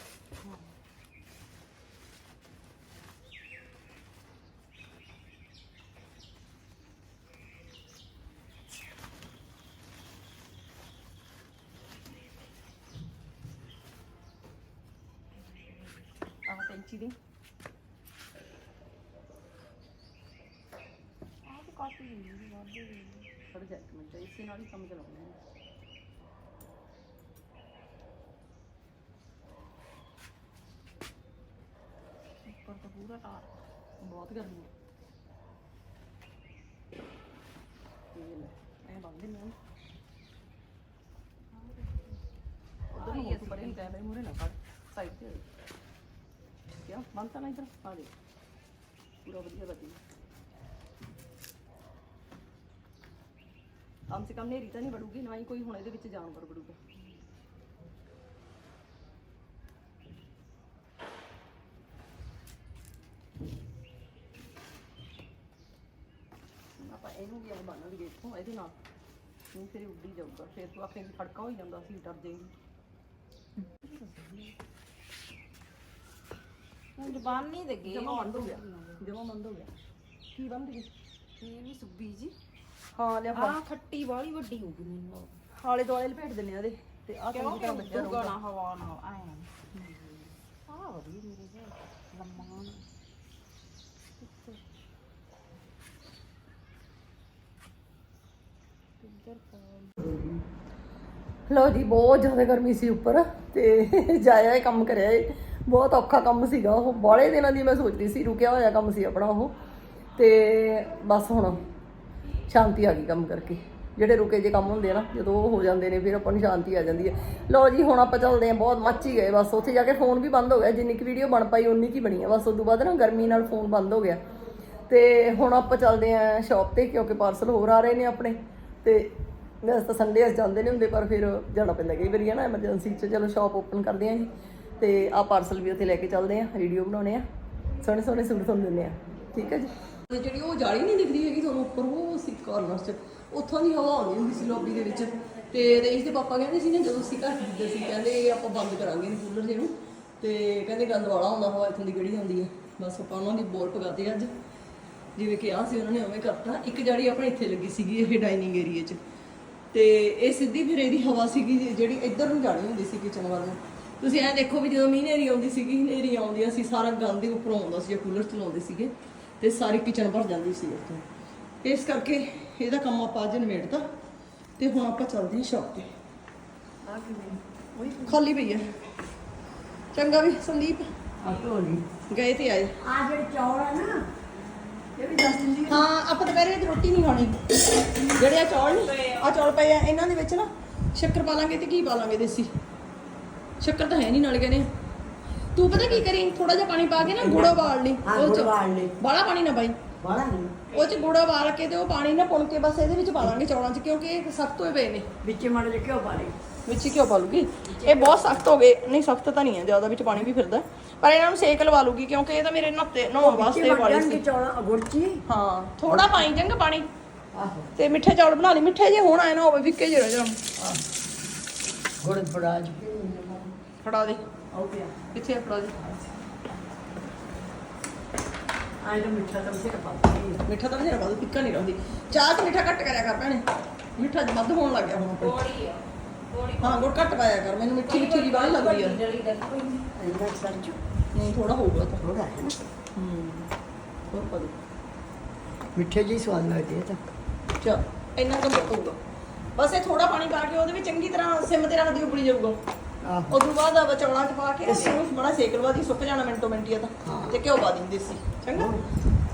ਆਹ ਟੈਂਚੀ ਦੀ ਆ ਤੇ ਕਾਫੀ ਨਹੀਂ ਵਾਧੇ ਦੀ ਫੜ ਜਾ ਇੱਕ ਮਿੰਟ ਇਸੇ ਨਾਲ ਹੀ ਕੰਮ ਚਲਾਉਣਾ ਹੈ ਉੱਪਰ ਤਾਂ ਪੂਰਾ ਟਾਰ ਬਹੁਤ ਗਰਮੀ ਹੈ ਇਹ ਐ ਬੰਦ ਨਹੀਂ ਆ। ਉਧਰ ਨੂੰ ਤੂੰ ਬੜੇ ਕੈਮਰੇ ਮੂਰੇ ਨਾ ਫੜ ਸਾਈਡ ਤੇ ਕਿਆ ਬੰਦ ਤਾਂ ਨਹੀਂ ਆ ਦੇ ਪੂਰਾ ਵਧੀਆ ਲੱਗੀ ਕਮ ਸੇ ਕਮ ਨੇਰੀ ਤਾਂ ਨਹੀਂ ਵੜੂਗੀ, ਨਾ ਹੀ ਕੋਈ ਹੁਣ ਇਹਦੇ ਵਿੱਚ ਜਾਨਵਰ ਵੜੂਗਾ ਹੁਣ ਆਪਾਂ ਇਹਨੂੰ ਵੀ ਐ ਬੰਨ ਲਈਏ ਇੱਥੋਂ ਇਹਦੇ ਨਾਲ। ਨਹੀਂ ਫਿਰ ਇਹ ਉੱਡੀ ਜਾਊਗਾ। ਫਿਰ ਤੂੰ ਆਖੇਂਗੀ ਖੜਕਾ ਹੋ ਜਾਂਦਾ ਸੀ ਡਰ ਜਾਏਗੀ ਹੁਣ ਜ਼ਬਾਨ ਨਹੀਂ ਦੇ ਗਏ ਜਮਾ ਬੰਦ ਹੋ ਗਿਆ। ਜਮਾ ਬੰਦ ਹੋ ਗਿਆ। ਕੀ ਬੰਦ ਗਈ ਇਹ ਵੀ ਸੁੱਬੀ ਜੀ। ਹਾਂ ਲਿਆ ਆ ਖੱਟੀ ਵਾਲੀ ਵੱਡੀ ਹੋ ਗਈ ਮੈਨੂੰ। ਹਾਲੇ ਦੁਆਲੇ ਲਪੇਟ ਦਿੰਨੇ ਆ ਇਹਦੇ। ਤੇ ਆ ਕਿਉਂ ਬੱਚਾ ਨਾ ਹਵਾ ਨਾ ਆਏ ਆ ਵਧੀਆ ਮੇਰੇ ਜੇ ਲੰਮਾ ਨਾ ਇੱਧਰ ਪਾ ਲੋ ਜੀ, ਬਹੁਤ ਜ਼ਿਆਦਾ ਗਰਮੀ ਸੀ ਉੱਪਰ ਤੇ ਜਾਇਆ ਇਹ ਕੰਮ ਕਰਿਆ ਏ ਬਹੁਤ ਔਖਾ ਕੰਮ ਸੀਗਾ ਉਹ। ਬਾਲੇ ਦਿਨਾਂ ਦੀ ਮੈਂ ਸੋਚਦੀ ਸੀ, ਰੁਕਿਆ ਹੋਇਆ ਕੰਮ ਸੀ ਆਪਣਾ ਉਹ। ਤੇ ਬਸ ਹੁਣ ਸ਼ਾਂਤੀ ਆ ਗਈ ਕੰਮ ਕਰਕੇ। ਜਿਹੜੇ ਰੁਕੇ ਜੇ ਕੰਮ ਹੁੰਦੇ ਆ ਨਾ, ਜਦੋਂ ਉਹ ਹੋ ਜਾਂਦੇ ਨੇ, ਫਿਰ ਆਪਾਂ ਨੂੰ ਸ਼ਾਂਤੀ ਆ ਜਾਂਦੀ ਹੈ। ਲੋ ਜੀ, ਹੁਣ ਆਪਾਂ ਚੱਲਦੇ ਆਂ ਬਹੁਤ ਮੱਚ ਹੀ ਗਏ ਬਸ। ਉੱਥੇ ਜਾ ਕੇ ਫੋਨ ਵੀ ਬੰਦ ਹੋ ਗਿਆ। ਜਿੰਨੀ ਕਿ ਵੀਡੀਓ ਬਣ ਪਾਈ, ਉਨੀ ਕੀ ਬਣੀ ਆ। ਬਸ ਉਸ ਤੋਂ ਬਾਅਦ ਨਾ ਗਰਮੀ ਨਾਲ ਫੋਨ ਬੰਦ ਹੋ ਗਿਆ। ਤੇ ਹੁਣ ਆਪਾਂ ਚੱਲਦੇ ਆਂ ਸ਼ਾਪ ਤੇ, ਕਿਉਂਕਿ ਪਾਰਸਲ ਹੋਰ ਆ ਰਹੇ ਨੇ ਆਪਣੇ। ਤੇ ਵੈਸੇ ਤਾਂ ਸੰਡੇ ਅਸ ਜਾਂਦੇ ਨਹੀਂ ਹੁੰਦੇ, ਪਰ ਫਿਰ ਜਾਣਾ ਪੈਂਦਾ ਕਈ ਵਾਰੀ ਹੈ ਨਾ ਐਮਰਜੈਂਸੀ 'ਚ ਚਲੋ ਸ਼ਾਪ ਓਪਨ ਕਰਦੇ ਆਂ ਜੀ। ਤੇ ਆ ਪਾਰਸਲ ਵੀ ਉੱਥੇ ਲੈ ਕੇ ਚੱਲਦੇ ਆਂ ਵੀਡੀਓ ਬਣਾਉਣੇ ਆ। ਸੋਹਣੇ ਸੋਹਣੇ ਸੂਟ ਤੁਹਾਨੂੰ ਦਿੰਦੇ ਆ, ਠੀਕ ਹੈ ਜੀ? ਜਿਹੜੀ ਉਹ ਜਾਲੀ ਨਹੀਂ ਦਿਖਦੀ ਹੈਗੀ ਤੁਹਾਨੂੰ ਉੱਪਰ, ਉਹ ਸੀ ਕਾਰਨਰ 'ਚ। ਉੱਥੋਂ ਦੀ ਹਵਾ ਆਉਂਦੀ ਹੁੰਦੀ ਸੀ ਲੌਬੀ ਦੇ ਵਿੱਚ। ਤੇ ਰੇਸ਼ ਦੇ ਪਾਪਾ ਕਹਿੰਦੇ ਸੀ ਨਾ, ਜਦੋਂ ਅਸੀਂ ਘਰ ਖਰੀਦਦੇ ਸੀ, ਕਹਿੰਦੇ ਆਪਾਂ ਬੰਦ ਕਰਾਂਗੇ ਇਹਨੂੰ ਕੂਲਰ ਜਿਹਨੂੰ। ਤੇ ਕਹਿੰਦੇ ਗੰਦ ਵਾਲਾ ਹੁੰਦਾ, ਹਵਾ ਇੱਥੋਂ ਦੀ ਕਿਹੜੀ ਆਉਂਦੀ ਹੈ। ਬਸ ਆਪਾਂ ਉਹਨਾਂ ਦੀ ਬੋਲ ਪਗਾਤੇ ਅੱਜ। ਜਿਵੇਂ ਕਿ ਆ ਸੀ ਉਹਨਾਂ ਨੇ ਉਵੇਂ ਕਰਤਾ। ਇੱਕ ਜਾੜੀ ਆਪਣੇ ਇੱਥੇ ਲੱਗੀ ਸੀਗੀ ਇਹ ਡਾਈਨਿੰਗ ਏਰੀਆ 'ਚ। ਤੇ ਇਹ ਸਿੱਧੀ ਫਿਰ ਇਹਦੀ ਹਵਾ ਸੀਗੀ ਜਿਹੜੀ ਇੱਧਰ ਨੂੰ ਜਾਣੀ ਹੁੰਦੀ ਸੀ ਕਿਚਨ ਵੱਲ ਨੂੰ। ਤੁਸੀਂ ਐਂ ਦੇਖੋ ਵੀ ਜਦੋਂ ਮੀਂਹ ਨੇਰੀ ਆਉਂਦੀ ਸੀਗੀ ਨੇਰੀ ਆਉਂਦੀ ਸੀ ਸਾਰਾ ਗੰਦ ਉੱਪਰੋਂ ਆਉਂਦਾ ਸੀ ਜੇ ਕੂਲਰ ਚਲਾਉਂਦੇ ਸੀਗੇ ਤੇ ਸਾਰੀ ਕਿਚਨ ਭਰ ਜਾਂਦੀ ਸੀ ਉੱਥੋਂ। ਇਸ ਕਰਕੇ ਇਹਦਾ ਕੰਮ ਆਪਾਂ ਅੱਜ ਨਿਬੇੜਤਾ ਤੇ ਹੁਣ ਆਪਾਂ ਚੱਲਦੇ ਹਾਂ ਸ਼ਾਪ ਤੇ। ਖਾਲੀ ਪਈ ਹੈ ਚੰਗਾ ਵੀ ਸੰਦੀਪ। ਆ ਢੋਲੀ ਗਏ ਤੇ ਆਏ। ਆ ਜਿਹੜੇ ਚੌਲ ਆ ਨਾ ਇਹ ਵੀ ਦੱਸ ਦਿੰਦੀ ਹਾਂ ਆਪਾਂ ਦੁਪਹਿਰੇ ਦੀ ਰੋਟੀ ਨਹੀਂ ਖਾਣੀ। ਜਿਹੜੇ ਆ ਚੌਲ ਨਹੀਂ ਆ ਚੌਲ ਪਏ ਆ ਇਹਨਾਂ ਦੇ ਵਿੱਚ ਨਾ ਸ਼ੱਕਰ ਪਾ ਲਾਂਗੇ ਤੇ ਕੀ ਪਾ ਲਾਂਗੇ ਦੇਸੀ। ਸ਼ੱਕਰ ਤਾਂ ਹੈ ਨਹੀਂ ਨਾਲ ਕਹਿੰਦੇ। ਤੂੰ ਪਤਾ ਕੀ ਕਰੀ? ਥੋੜਾ ਜਿਹਾ ਪਾਣੀ ਪਾ ਕੇ ਨਾ ਗੁੜ ਉਬਾਲ ਲਈ। ਹਾਂ, ਉਹ ਚ ਗੁੜ ਉਬਾਲ ਲਈ। ਬਾਹਲਾ ਪਾਣੀ ਨਾ ਪਾਈ। ਬਾਲਾ ਨਹੀਂ। ਉਹ ਚ ਗੁੜ ਉਬਾਲ ਕੇ ਤੇ ਉਹ ਪਾਣੀ ਨਾ ਪੁਣ ਕੇ ਬਸ ਇਹਦੇ ਵਿੱਚ ਪਾ ਲਾਂਗੇ ਚੌਲਾਂ 'ਚ ਕਿਉਂਕਿ ਇਹ ਸਖਤ ਹੋਏ ਪਏ ਨੇ। ਵਿੱਚੇ ਮਾੜੇ ਜਿਹਾ ਘਿਓ ਪਾ ਲਈ। ਵਿੱਚ ਕਿਉਂ ਪਾ ਲੂਗੀ ਇਹ ਬਹੁਤ ਸਖਤ ਹੋ ਗਏ। ਨਹੀਂ ਸਖਤ ਤਾਂ ਨਹੀਂ ਹੈ ਜ਼ਿਆਦਾ ਵਿੱਚ ਪਾਣੀ ਵੀ ਫਿਰਦਾ। ਪਰ ਇਹਨਾਂ ਨੂੰ ਸੇਕ ਲਵਾ ਲੂਗੀ ਕਿਉਂਕਿ ਇਹ ਤਾਂ ਮੇਰੇ ਨਹਾਤੇ ਨਹਾਉਣ ਵਾਸਤੇ ਵਾਲੀ ਸੀ। ਚੌਲ ਹਾਂ ਥੋੜਾ ਪਾਈ ਚੰਗਾ ਪਾਣੀ। ਆਹੋ। ਤੇ ਮਿੱਠੇ ਚੌਲ ਬਣਾ ਲਈ। ਮਿੱਠੇ ਜੇ ਹੁਣ ਆਏ ਨਾ ਹੋਵੇ ਫਿੱਕੇ ਜਿਹੇ ਰਹਿ ਜਾਣ। ਗੁੜ ਫੜਾਜ ਫੜਾ ਦੇ। ਆਉ ਪਿਆ। ਕਿੱਥੇ ਆ? ਫੜਾ ਦੇ। ਆਏ ਤਾਂ ਮਿੱਠਾ ਤਾਂ ਬਥੇਰਾ ਪਾ ਦਿੱਤੀ। ਮਿੱਠਾ ਤਾਂ ਬਥੇਰਾ ਬਾਦੂ ਫਿੱਕਾ ਨਹੀਂ ਰਹਿੰਦੀ ਚਾਹ ਚ ਮਿੱਠਾ ਘੱਟ ਕਰਿਆ ਕਰ ਭੈਣੇ। ਮਿੱਠਾ ਜ ਵੱਧ ਹੋਣ ਲੱਗ ਗਿਆ ਹੁਣ ਆਪਣੇ। ਥੋੜੀ ਆ ਥੋੜੀ ਹਾਂ ਗੁੜ ਘੱਟ ਪਾਇਆ ਕਰ। ਮੈਨੂੰ ਮਿੱਠੀ ਮਿੱਠੀ ਦੀ ਬਾਹਰ ਲੱਗਦੀ ਆ। ਜਲੀ ਦਾ ਕੋਈ ਨਹੀਂ ਇੰਨਾ ਸਰਚ ਨਹੀਂ ਥੋੜਾ ਹੋਊਗਾ ਤਾਂ ਥੋੜਾ ਹੈ ਨਾ ਹੂੰ। ਹੋਰ ਪਾ ਦੇ ਮਿੱਠੇ ਜਿਹੀ ਸਵਾਦ ਲੱਗਦੇ ਆ ਤਾਂ। ਚਾ ਇੰਨਾ ਕੁ ਬਹੁਤ ਹੋਊਗਾ। ਬਸ ਇਹ ਥੋੜਾ ਪਾਣੀ ਪਾ ਕੇ ਉਹਦੇ ਵਿੱਚ ਚੰਗੀ ਤਰ੍ਹਾਂ ਸਿਮ ਤੇ ਰੱਖਦੀ ਉਬਲੀ ਜਾਊਗਾ। ਆਹੋ। ਉਦੋਂ ਬਾਅਦ ਆ ਚੌਲਾਂ 'ਚ ਪਾ ਕੇ ਨਾ ਇਹਨੂੰ ਬੜਾ ਸੇਕ ਲਵਾ ਦੀ ਸੁੱਕ ਜਾਣਾ ਮਿੰਟੋ ਮਿੰਟੀ ਆ ਤਾਂ। ਹਾਂ। ਤੇ ਘਿਓ ਪਾ ਦਿੰਦੇ ਸੀ। ਚੰਗਾ।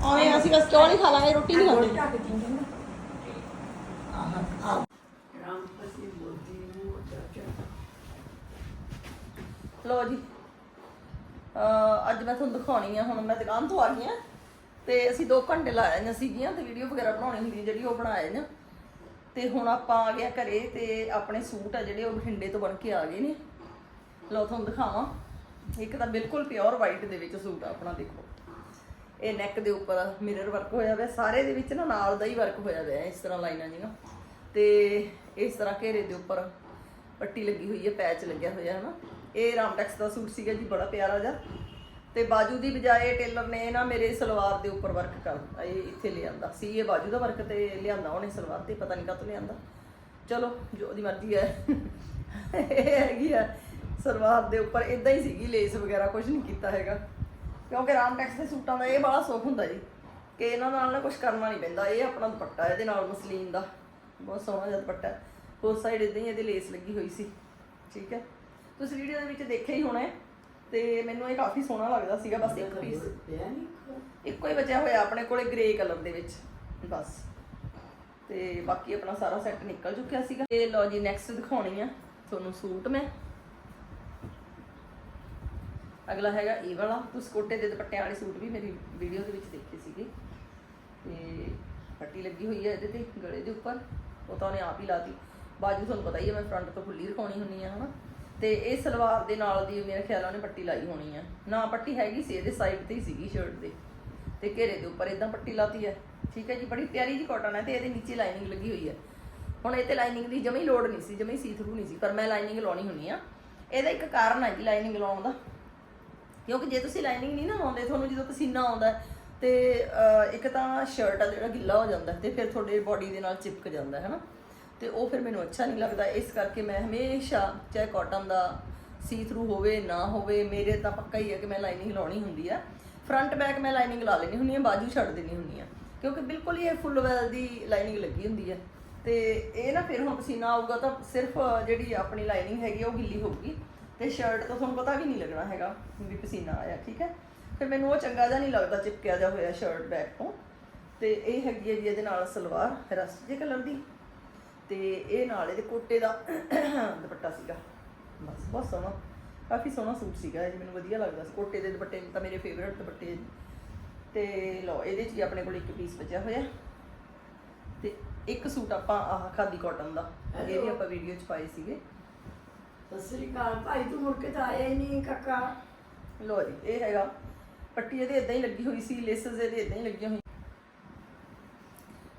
ਆਵੇਂ ਅਸੀਂ ਬਸ ਚੌਲ ਹੀ ਖਾ ਲਾਂਗੇ ਰੋਟੀ ਨਹੀਂ ਨਾ ਨੂੰ ਚਾਚਾ ਲੋ ਜੀ। ਅਹ ਅੱਜ ਮੈਂ ਤੁਹਾਨੂੰ ਦਿਖਾਉਣੀ ਆ, ਹੁਣ ਮੈਂ ਦੁਕਾਨ ਤੋਂ ਆ ਗਈ ਆ ਤੇ ਅਸੀਂ 2 ਘੰਟੇ ਲਾਏ ਨੇ ਸੀਗੀਆਂ ਤੇ ਵੀਡੀਓ ਵਗੈਰਾ ਬਣਾਉਣੀ ਹੁੰਦੀ ਜਿਹੜੀ ਉਹ ਬਣਾਏ ਨੇ। ਤੇ ਹੁਣ ਆਪਾਂ ਆ ਗਿਆ ਘਰੇ ਤੇ ਆਪਣੇ ਸੂਟ ਆ ਜਿਹੜੇ ਉਹ ਬਠਿੰਡੇ ਤੋਂ ਬਣ ਕੇ ਆ ਗਏ ਨੇ। ਲਓ ਤੁਹਾਨੂੰ ਦਿਖਾਵਾਂ। ਇੱਕ ਤਾਂ ਬਿਲਕੁਲ ਪਿਓਰ ਵਾਈਟ ਦੇ ਵਿੱਚ ਸੂਟ ਆ ਆਪਣਾ, ਦੇਖੋ। ਇਹ ਨੈਕ ਦੇ ਉੱਪਰ ਮਿਰਰ ਵਰਕ ਹੋਇਆ ਹੋਇਆ ਸਾਰੇ ਦੇ ਵਿੱਚ ਨਾ ਨਾਲ ਦਾ ਹੀ ਵਰਕ ਹੋਇਆ ਹੋਇਆ ਇਸ ਤਰ੍ਹਾਂ ਲਾਈਨਾਂ ਜਿਹੀਆਂ। ਤੇ ਇਸ ਤਰ੍ਹਾਂ ਘੇਰੇ ਦੇ ਉੱਪਰ ਪੱਟੀ ਲੱਗੀ ਹੋਈ ਹੈ ਪੈਚ ਲੱਗਿਆ ਹੋਇਆ ਹੈ ਨਾ ਇਹ ਰਾਮਟੈਕਸ ਦਾ ਸੂਟ ਸੀਗਾ ਜੀ, ਬੜਾ ਪਿਆਰਾ ਜਿਹਾ। ਤੇ ਬਾਜੂ ਦੀ ਬਜਾਏ ਟੇਲਰ ਨੇ ਨਾ ਮੇਰੇ ਸਲਵਾਰ ਦੇ ਉੱਪਰ ਵਰਕ ਕਰ ਇਹ ਇੱਥੇ ਲਿਆਂਦਾ। ਸੀ ਇਹ ਬਾਜੂ ਦਾ ਵਰਕ ਤੇ ਲਿਆਂਦਾ ਉਹਨੇ ਸਲਵਾਰ ਤੇ, ਪਤਾ ਨਹੀਂ ਕਾਹਤੋਂ ਲਿਆਂਦਾ। ਚਲੋ, ਜੋ ਉਹਦੀ ਮਰਜ਼ੀ ਹੈ। ਇਹ ਹੈਗੀ ਆ ਸਲਵਾਰ ਦੇ ਉੱਪਰ ਇਦਾਂ ਹੀ ਸੀਗੀ ਲੇਸ ਵਗੈਰਾ ਕੁਝ ਨਹੀਂ ਕੀਤਾ ਹੈਗਾ। ਕਿਉਂਕਿ ਰਾਮਟੈਕਸ ਦੇ ਸੂਟਾਂ ਦਾ ਇਹ ਬੜਾ ਸੁੱਖ ਹੁੰਦਾ ਜੀ, ਕਿ ਇਹਨਾਂ ਨਾਲ ਨਾ ਕੁਝ ਕਰਨਾ ਨਹੀਂ ਪੈਂਦਾ। ਇਹ ਆਪਣਾ ਦੁਪੱਟਾ, ਇਹਦੇ ਨਾਲ ਮਸਲੀਨ ਦਾ। ਬਹੁਤ ਸੋਹਣਾ ਜਿਹਾ ਦੁਪੱਟਾ। ਹੈ। ਉਸ ਸਾਈਡ ਇਦਾਂ ਹੀ ਇਹਦੀ ਲੇਸ ਲੱਗੀ ਹੋਈ ਸੀ। ਠੀਕ ਹੈ। ਤੁਸੀਂ ਵੀਡੀਓ ਦੇ ਵਿੱਚ ਦੇਖਿਆ ਹੀ ਹੋਣਾ ਹੈ ਤੇ ਮੈਨੂੰ ਇਹ ਕਾਫੀ ਸੋਹਣਾ ਲੱਗਦਾ ਸੀਗਾ ਬਸ ਇੱਕ ਪੀਸ ਇੱਕੋ। ਹੀ ਬਚਿਆ ਹੋਇਆ ਆਪਣੇ ਕੋਲੇ ਗ੍ਰੇ ਕਲਰ ਦੇ ਵਿੱਚ ਬਸ। ਤੇ ਬਾਕੀ ਆਪਣਾ ਸਾਰਾ ਸੈੱਟ ਨਿਕਲ ਚੁੱਕਿਆ ਸੀਗਾ। ਤੇ ਲਓ ਜੀ ਨੈਕਸਟ ਦਿਖਾਉਣੀ ਆ ਤੁਹਾਨੂੰ ਸੂਟ ਮੈਂ। ਅਗਲਾ ਹੈਗਾ ਇਹ ਵਾਲਾ। ਤੁਸੀਂ ਕੋਟੇ ਦੇ ਦੁਪੱਟਿਆਂ ਵਾਲੇ ਸੂਟ ਵੀ ਮੇਰੀ ਵੀਡੀਓ ਦੇ ਵਿੱਚ ਦੇਖੇ ਸੀਗੇ। ਤੇ ਪੱਟੀ ਲੱਗੀ ਹੋਈ ਹੈ ਇਹਦੇ ਤੇ ਗਲੇ ਦੇ ਉੱਪਰ। ਉਹ ਤਾਂ ਉਹਨੇ ਆਪ ਹੀ ਲਾਤੀ। ਬਾਜੂ ਤੁਹਾਨੂੰ ਪਤਾ ਹੀ ਹੈ ਮੈਂ ਫਰੰਟ ਤੋਂ ਖੁੱਲੀ ਰਖਾਉਣੀ ਹੁੰਨੀ ਆ ਹਨਾ? ਤੇ ਇਹ ਸਲਵਾਰ ਦੇ ਨਾਲ ਦੀ ਮੇਰੇ ਖਿਆਲ ਉਹਨੇ ਪੱਟੀ ਲਾਈ ਹੋਣੀ ਆ। ਨਾ ਪੱਟੀ ਹੈਗੀ ਸੀ, ਇਹਦੇ ਸਾਈਡ ਤੇ ਹੀ ਸੀਗੀ ਸ਼ਰਟ ਦੇ। ਤੇ ਘੇਰੇ ਦੇ ਉੱਪਰ ਇਦਾਂ ਪੱਟੀ ਲਾਤੀ ਹੈ ਠੀਕ ਹੈ ਜੀ, ਬੜੀ ਪਿਆਰੀ ਜੀ ਕਾਟਨ ਹੈ ਤੇ ਇਹਦੇ ਨੀਚੇ ਲਾਈਨਿੰਗ ਲੱਗੀ ਹੋਈ ਹੈ ਹੁਣ ਇਹ ਤੇ ਲਾਈਨਿੰਗ ਦੀ ਜਮੀ ਲੋੜ ਨਹੀਂ ਸੀ, ਜਮੀ ਸੀ ਥਰੂ ਨਹੀਂ ਸੀ, ਪਰ ਮੈਂ ਲਾਈਨਿੰਗ ਲਾਉਣੀ ਹੁੰਨੀ ਆ। ਇਹਦਾ ਇੱਕ ਕਾਰਨ ਹੈ ਜੀ ਲਾਈਨਿੰਗ ਲਾਉਣ ਦਾ। ਕਿਉਂਕਿ ਜੇ ਤੁਸੀਂ ਲਾਈਨਿੰਗ ਨਹੀਂ ਨਾ ਲਾਉਂਦੇ, ਤੁਹਾਨੂੰ ਜਦੋਂ ਪਸੀਨਾ ਆਉਂਦਾ ਤੇ ਇੱਕ ਤਾਂ ਸ਼ਰਟ ਆ ਜਿਹੜਾ ਗਿੱਲਾ ਹੋ ਜਾਂਦਾ ਤੇ ਫਿਰ ਤੁਹਾਡੇ ਬਾਡੀ ਦੇ ਨਾਲ ਚਿਪਕ ਜਾਂਦਾ ਹੈ ਨਾ ਤੇ ਉਹ ਫਿਰ ਮੈਨੂੰ ਅੱਛਾ ਨਹੀਂ ਲੱਗਦਾ। ਇਸ ਕਰਕੇ ਮੈਂ ਹਮੇਸ਼ਾ ਚਾਹੇ ਕਾਟਨ ਦਾ ਸੀ ਥਰੂ ਹੋਵੇ ਨਾ ਹੋਵੇ ਮੇਰੇ ਤਾਂ ਪੱਕਾ ਹੀ ਹੈ ਕਿ ਮੈਂ ਲਾਈਨਿੰਗ ਲਾਉਣੀ ਹੁੰਦੀ ਹੈ ਫਰੰਟ ਬੈਕ ਮੈਂ ਲਾਈਨਿੰਗ ਲਾ ਲੈਣੀ ਹੁੰਦੀ ਹੈ ਬਾਜੂ ਛੱਡ ਦੇਣੀ ਹੁੰਦੀ ਹੈ ਕਿਉਂਕਿ ਬਿਲਕੁਲ ਹੀ ਇਹ ਫੁੱਲ ਵੈਲ ਦੀ ਲਾਈਨਿੰਗ ਲੱਗੀ ਹੁੰਦੀ ਹੈ ਤੇ ਇਹ ਨਾ ਫਿਰ ਹੁਣ ਪਸੀਨਾ ਆਊਗਾ ਤਾਂ ਸਿਰਫ ਜਿਹੜੀ ਆਪਣੀ ਲਾਈਨਿੰਗ ਹੈਗੀ ਆ, ਉਹ ਗਿੱਲੀ ਹੋਊਗੀ। ਤੇ ਸ਼ਰਟ ਤੋਂ ਤੁਹਾਨੂੰ ਪਤਾ ਵੀ ਨਹੀਂ ਲੱਗਣਾ ਹੈਗਾ ਵੀ ਪਸੀਨਾ ਆਇਆ ਠੀਕ ਹੈ? ਫਿਰ ਮੈਨੂੰ ਉਹ ਚੰਗਾ ਜਿਹਾ ਨਹੀਂ ਲੱਗਦਾ ਚਿਪਕਿਆ ਜਾ ਹੋਇਆ ਸ਼ਰਟ ਬੈਕ ਤੋਂ। ਤੇ ਇਹ ਹੈਗੀ ਹੈ ਜੀ ਇਹਦੇ ਨਾਲ ਸਲਵਾਰ ਰਸਟ ਜੇ ਕਲਰ ਦੀ। ਤੇ ਇਹ ਨਾਲ ਇਹਦੇ ਕੋਟੇ ਦਾ ਦੁਪੱਟਾ ਸੀਗਾ। ਬਸ ਬਹੁਤ ਸੋਹਣਾ ਕਾਫੀ ਸੋਹਣਾ ਸੂਟ ਸੀਗਾ ਇਹ ਮੈਨੂੰ ਵਧੀਆ ਲੱਗਦਾ ਸੀ। ਕੋਟੇ ਦੇ ਦੁਪੱਟੇ ਤਾਂ ਮੇਰੇ ਫੇਵਰਿਟ ਦੁਪੱਟੇ। ਤੇ ਲਓ ਇਹਦੇ 'ਚ ਹੀ ਆਪਣੇ ਕੋਲ ਇੱਕ ਪੀਸ ਬਚਿਆ ਹੋਇਆ। ਤੇ ਇੱਕ ਸੂਟ ਆਪਾਂ ਆਹ ਖਾਦੀ ਕਾਟਨ ਦਾ ਇਹ ਵੀ ਆਪਾਂ ਵੀਡੀਓ 'ਚ ਪਾਏ ਸੀਗੇ। ਸਤਿ ਸ੍ਰੀ ਅਕਾਲ। ਭਾਈ ਤੂੰ ਮੁੜ ਕੇ ਤਾਂ ਆਇਆ ਹੀ ਨਹੀਂ ਕਾਕਾ। ਲੋ ਜੀ ਇਹ ਹੈਗਾ। ਪੱਟੀ ਇਹਦੇ ਇਦਾਂ ਹੀ ਲੱਗੀ ਹੋਈ ਸੀ ਲੇਸਸ ਇਹਦੇ ਇਦਾਂ ਹੀ ਲੱਗੀਆਂ ਹੋਈਆਂ।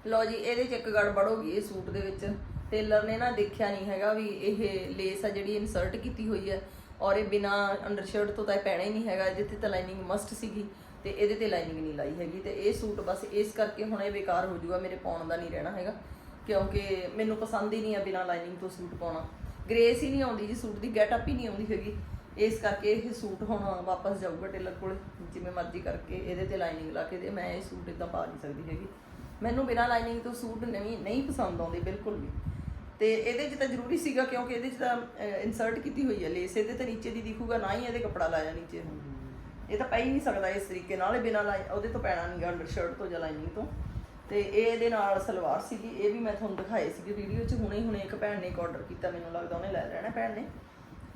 ਲੋ ਜੀ, ਇਹਦੇ ਚ ਇੱਕ ਗੜਬੜ ਹੋ ਗਈ ਇਹ ਸੂਟ ਦੇ ਵਿੱਚ। ਟੇਲਰ ਨੇ ਨਾ ਦੇਖਿਆ ਨਹੀਂ ਹੈਗਾ ਵੀ ਇਹ ਲੇਸ ਆ ਜਿਹੜੀ ਇਨਸਰਟ ਕੀਤੀ ਹੋਈ ਹੈ। ਔਰ ਇਹ ਬਿਨਾ ਅੰਡਰਸ਼ਰਟ ਤੋਂ ਤਾਂ ਇਹ ਪੈਣਾ ਹੀ ਨਹੀਂ ਹੈਗਾ ਜਿੱਥੇ ਤਾਂ ਲਾਈਨਿੰਗ ਮਸਟ ਸੀਗੀ। ਤੇ ਇਹਦੇ ਤੇ ਲਾਈਨਿੰਗ ਨਹੀਂ ਲਾਈ ਹੈਗੀ। ਤੇ ਇਹ ਸੂਟ ਬਸ ਇਸ ਕਰਕੇ ਹੁਣ ਇਹ ਬੇਕਾਰ ਹੋ ਜਾਊਗਾ, ਮੇਰੇ ਪਾਉਣ ਦਾ ਨਹੀਂ ਰਹਿਣਾ ਹੈਗਾ। ਕਿਉਂਕਿ ਮੈਨੂੰ ਪਸੰਦ ਹੀ ਨਹੀਂ ਆ ਬਿਨਾ ਲਾਈਨਿੰਗ ਤੋਂ ਸੂਟ ਪਾਉਣਾ। ਗ੍ਰੇਸ ਹੀ ਨਹੀਂ ਆਉਂਦੀ ਜੀ, ਸੂਟ ਦੀ ਗੈਟਅਪ ਹੀ ਨਹੀਂ ਆਉਂਦੀ ਹੈਗੀ। ਇਸ ਕਰਕੇ ਇਹ ਸੂਟ ਹੁਣ ਵਾਪਸ ਜਾਊਗਾ ਟੇਲਰ ਕੋਲ। ਜਿਵੇਂ ਮਰਜ਼ੀ ਕਰਕੇ ਇਹਦੇ ਤੇ ਲਾਈਨਿੰਗ ਲਾ ਕੇ ਦੇ, ਮੈਂ ਇਹ ਸੂਟ ਇਦਾਂ ਪਾ ਨਹੀਂ ਸਕਦੀ ਹੈਗੀ। ਮੈਨੂੰ ਬਿਨਾਂ ਲਾਈਨਿੰਗ ਤੋਂ ਸੂਟ ਨਹੀਂ ਨਹੀਂ ਪਸੰਦ ਆਉਂਦੇ, ਬਿਲਕੁਲ ਵੀ। ਤੇ ਇਹਦੇ 'ਚ ਤਾਂ ਜ਼ਰੂਰੀ ਸੀਗਾ ਕਿਉਂਕਿ ਇਹਦੇ 'ਚ ਤਾਂ ਇਨਸਰਟ ਕੀਤੀ ਹੋਈ ਹੈ ਲੇਸ ਇਹਦੇ ਤਾਂ ਨੀਚੇ ਦੀ ਦਿਖੂਗਾ, ਨਾ ਹੀ ਇਹਦੇ ਕੱਪੜਾ ਲਾਇਆ ਨੀਚੇ ਹੁਣ ਇਹ ਤਾਂ ਪੈ ਹੀ ਨਹੀਂ ਸਕਦਾ ਇਸ ਤਰੀਕੇ ਨਾਲ, ਇਹ ਬਿਨਾਂ ਲਾਈ, ਉਹਦੇ ਤੋਂ ਪੈਣਾ ਨਹੀਂ ਅੰਡਰ ਸ਼ਰਟ ਤੋਂ ਜਾਂ ਲਾਈਨਿੰਗ ਤੋਂ। ਤੇ ਇਹ ਇਹਦੇ ਨਾਲ ਸਲਵਾਰ ਸੀਗੀ, ਇਹ ਵੀ ਮੈਂ ਤੁਹਾਨੂੰ ਦਿਖਾਏ ਸੀਗੇ ਵੀਡੀਓ 'ਚ, ਹੁਣੇ ਹੁਣੇ ਇੱਕ ਭੈਣ ਨੇ ਇੱਕ ਆਰਡਰ ਕੀਤਾ, ਮੈਨੂੰ ਲੱਗਦਾ ਉਹਨੇ ਲੈ ਲੈਣਾ ਭੈਣ ਨੇ।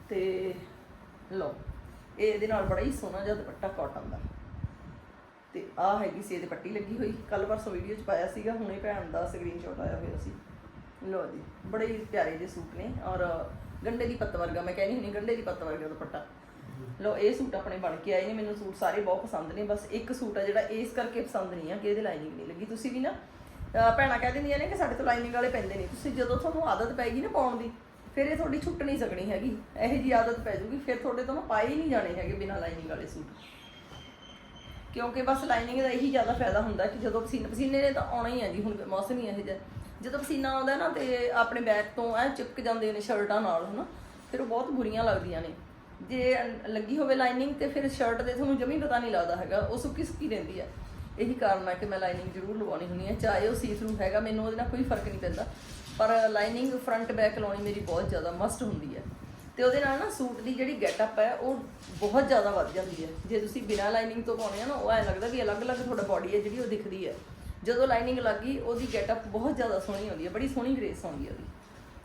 ਤੇ ਲਓ, ਇਹ ਇਹਦੇ ਨਾਲ ਬੜਾ ਹੀ ਸੋਹਣਾ ਜਿਹਾ ਦੁਪੱਟਾ ਕਾਟਨ ਦਾ। ਤੇ ਆ ਹੈਗੀ ਸੀ, ਇਹਦੇ ਪੱਟੀ ਲੱਗੀ ਹੋਈ। ਕੱਲ ਪਰਸੋਂ ਵੀਡੀਓ 'ਚ ਪਾਇਆ ਸੀਗਾ, ਹੁਣੇ ਭੈਣ ਦਾ ਸਕਰੀਨਸ਼ਾਟ ਆਇਆ ਹੋਇਆ ਸੀ। ਲਓ ਜੀ, ਬੜੇ ਹੀ ਪਿਆਰੇ ਜਿਹੇ ਸੂਟ ਨੇ ਔਰ ਗੰਡੇ ਦੀ ਪੱਤ ਵਰਗਾ, ਮੈਂ ਕਹਿੰਦੀ ਹੁੰਦੀ ਗੰਡੇ ਦੀ ਪੱਤ ਵਰਗਾ ਦੁਪੱਟਾ। ਲਓ, ਇਹ ਸੂਟ ਆਪਣੇ ਬਣ ਕੇ ਆਏ ਨੇ, ਮੈਨੂੰ ਸੂਟ ਸਾਰੇ ਬਹੁਤ ਪਸੰਦ ਨੇ, ਬਸ ਇੱਕ ਸੂਟ ਆ ਜਿਹੜਾ ਇਸ ਕਰਕੇ ਪਸੰਦ ਨਹੀਂ ਆ ਕਿ ਇਹਦੇ ਲਾਈਨਿੰਗ ਨਹੀਂ ਲੱਗੀ। ਤੁਸੀਂ ਵੀ ਨਾ, ਅਹ ਭੈਣਾਂ ਕਹਿ ਦਿੰਦੀਆਂ ਨੇ ਕਿ ਸਾਡੇ ਤੋਂ ਲਾਈਨਿੰਗ ਵਾਲੇ ਪੈਂਦੇ ਨਹੀਂ ਤੁਸੀਂ ਜਦੋਂ ਤੁਹਾਨੂੰ ਆਦਤ ਪੈ ਗਈ ਨਾ ਪਾਉਣ ਦੀ, ਫਿਰ ਇਹ ਤੁਹਾਡੀ ਛੁੱਟ ਨਹੀਂ ਸਕਣੀ ਹੈਗੀ। ਇਹੋ ਜੀ ਆਦਤ ਪੈ ਜੂਗੀ ਫਿਰ ਤੁਹਾਡੇ ਤੋਂ ਨਾ ਪਾਏ ਹੀ ਨਹੀਂ ਜਾਣੇ ਹੈਗੇ ਬਿਨਾਂ ਲਾਈਨਿੰਗ ਵਾਲੇ ਸੂਟ। ਕਿਉਂਕਿ ਬਸ ਲਾਈਨਿੰਗ ਦਾ ਇਹੀ ਜ਼ਿਆਦਾ ਫਾਇਦਾ ਹੁੰਦਾ ਕਿ ਜਦੋਂ ਪਸੀਨੇ ਪਸੀਨੇ ਨੇ ਤਾਂ ਆਉਣਾ ਹੀ ਆ ਜੀ, ਹੁਣ ਮੌਸਮ ਹੀ ਇਹੋ ਜਿਹਾ। ਜਦੋਂ ਪਸੀਨਾ ਆਉਂਦਾ ਨਾ ਤੇ ਆਪਣੇ ਬੈਕ ਤੋਂ ਐ ਚਿਪਕ ਜਾਂਦੇ ਨੇ ਸ਼ਰਟਾਂ ਨਾਲ, ਹਨਾ? ਫਿਰ ਉਹ ਬਹੁਤ ਬੁਰੀਆਂ ਲੱਗਦੀਆਂ ਨੇ। ਜੇ ਲੱਗੀ ਹੋਵੇ ਲਾਈਨਿੰਗ ਤੇ ਫਿਰ ਸ਼ਰਟ ਦੇ ਤੁਹਾਨੂੰ ਜਮੀ ਪਤਾ ਨਹੀਂ ਲੱਗਦਾ ਹੈਗਾ, ਉਹ ਸੁੱਕੀ ਸੁੱਕੀ ਰਹਿੰਦੀ ਹੈ ਇਹੀ ਕਾਰਨ ਹੈ ਕਿ ਮੈਂ ਲਾਈਨਿੰਗ ਜ਼ਰੂਰ ਲਵਾਉਣੀ ਹੁੰਦੀ ਹੈ ਚਾਹੇ ਉਹ ਸੀ ਥਰੂ ਹੈਗਾ, ਮੈਨੂੰ ਉਹਦੇ ਨਾਲ ਕੋਈ ਫ਼ਰਕ ਨਹੀਂ ਪੈਂਦਾ। ਪਰ ਲਾਈਨਿੰਗ ਫਰੰਟ ਬੈਕ ਲਾਉਣੀ ਮੇਰੀ ਬਹੁਤ ਜ਼ਿਆਦਾ ਮਸਟ ਹੁੰਦੀ ਹੈ ਤੇ ਉਹਦੇ ਨਾਲ ਨਾ ਸੂਟ ਦੀ ਜਿਹੜੀ ਗੈਟਅਪ ਹੈ, ਉਹ ਬਹੁਤ ਜ਼ਿਆਦਾ ਵੱਧ ਜਾਂਦੀ ਹੈ। ਜੇ ਤੁਸੀਂ ਬਿਨਾਂ ਲਾਈਨਿੰਗ ਤੋਂ ਪਾਉਂਦੇ ਆ ਨਾ, ਉਹ ਐ ਲੱਗਦਾ ਵੀ ਅਲੱਗ-ਅਲੱਗ ਤੁਹਾਡਾ ਬਾਡੀ ਹੈ ਜਿਹੜੀ ਉਹ ਦਿਖਦੀ ਹੈ। ਜਦੋਂ ਲਾਈਨਿੰਗ ਲੱਗੀ ਉਹਦੀ ਗੈਟਅਪ ਬਹੁਤ ਜ਼ਿਆਦਾ ਸੋਹਣੀ ਆਉਂਦੀ ਹੈ, ਬੜੀ ਸੋਹਣੀ ਗ੍ਰੇਸ ਆਉਂਦੀ ਹੈ ਉਹਦੀ।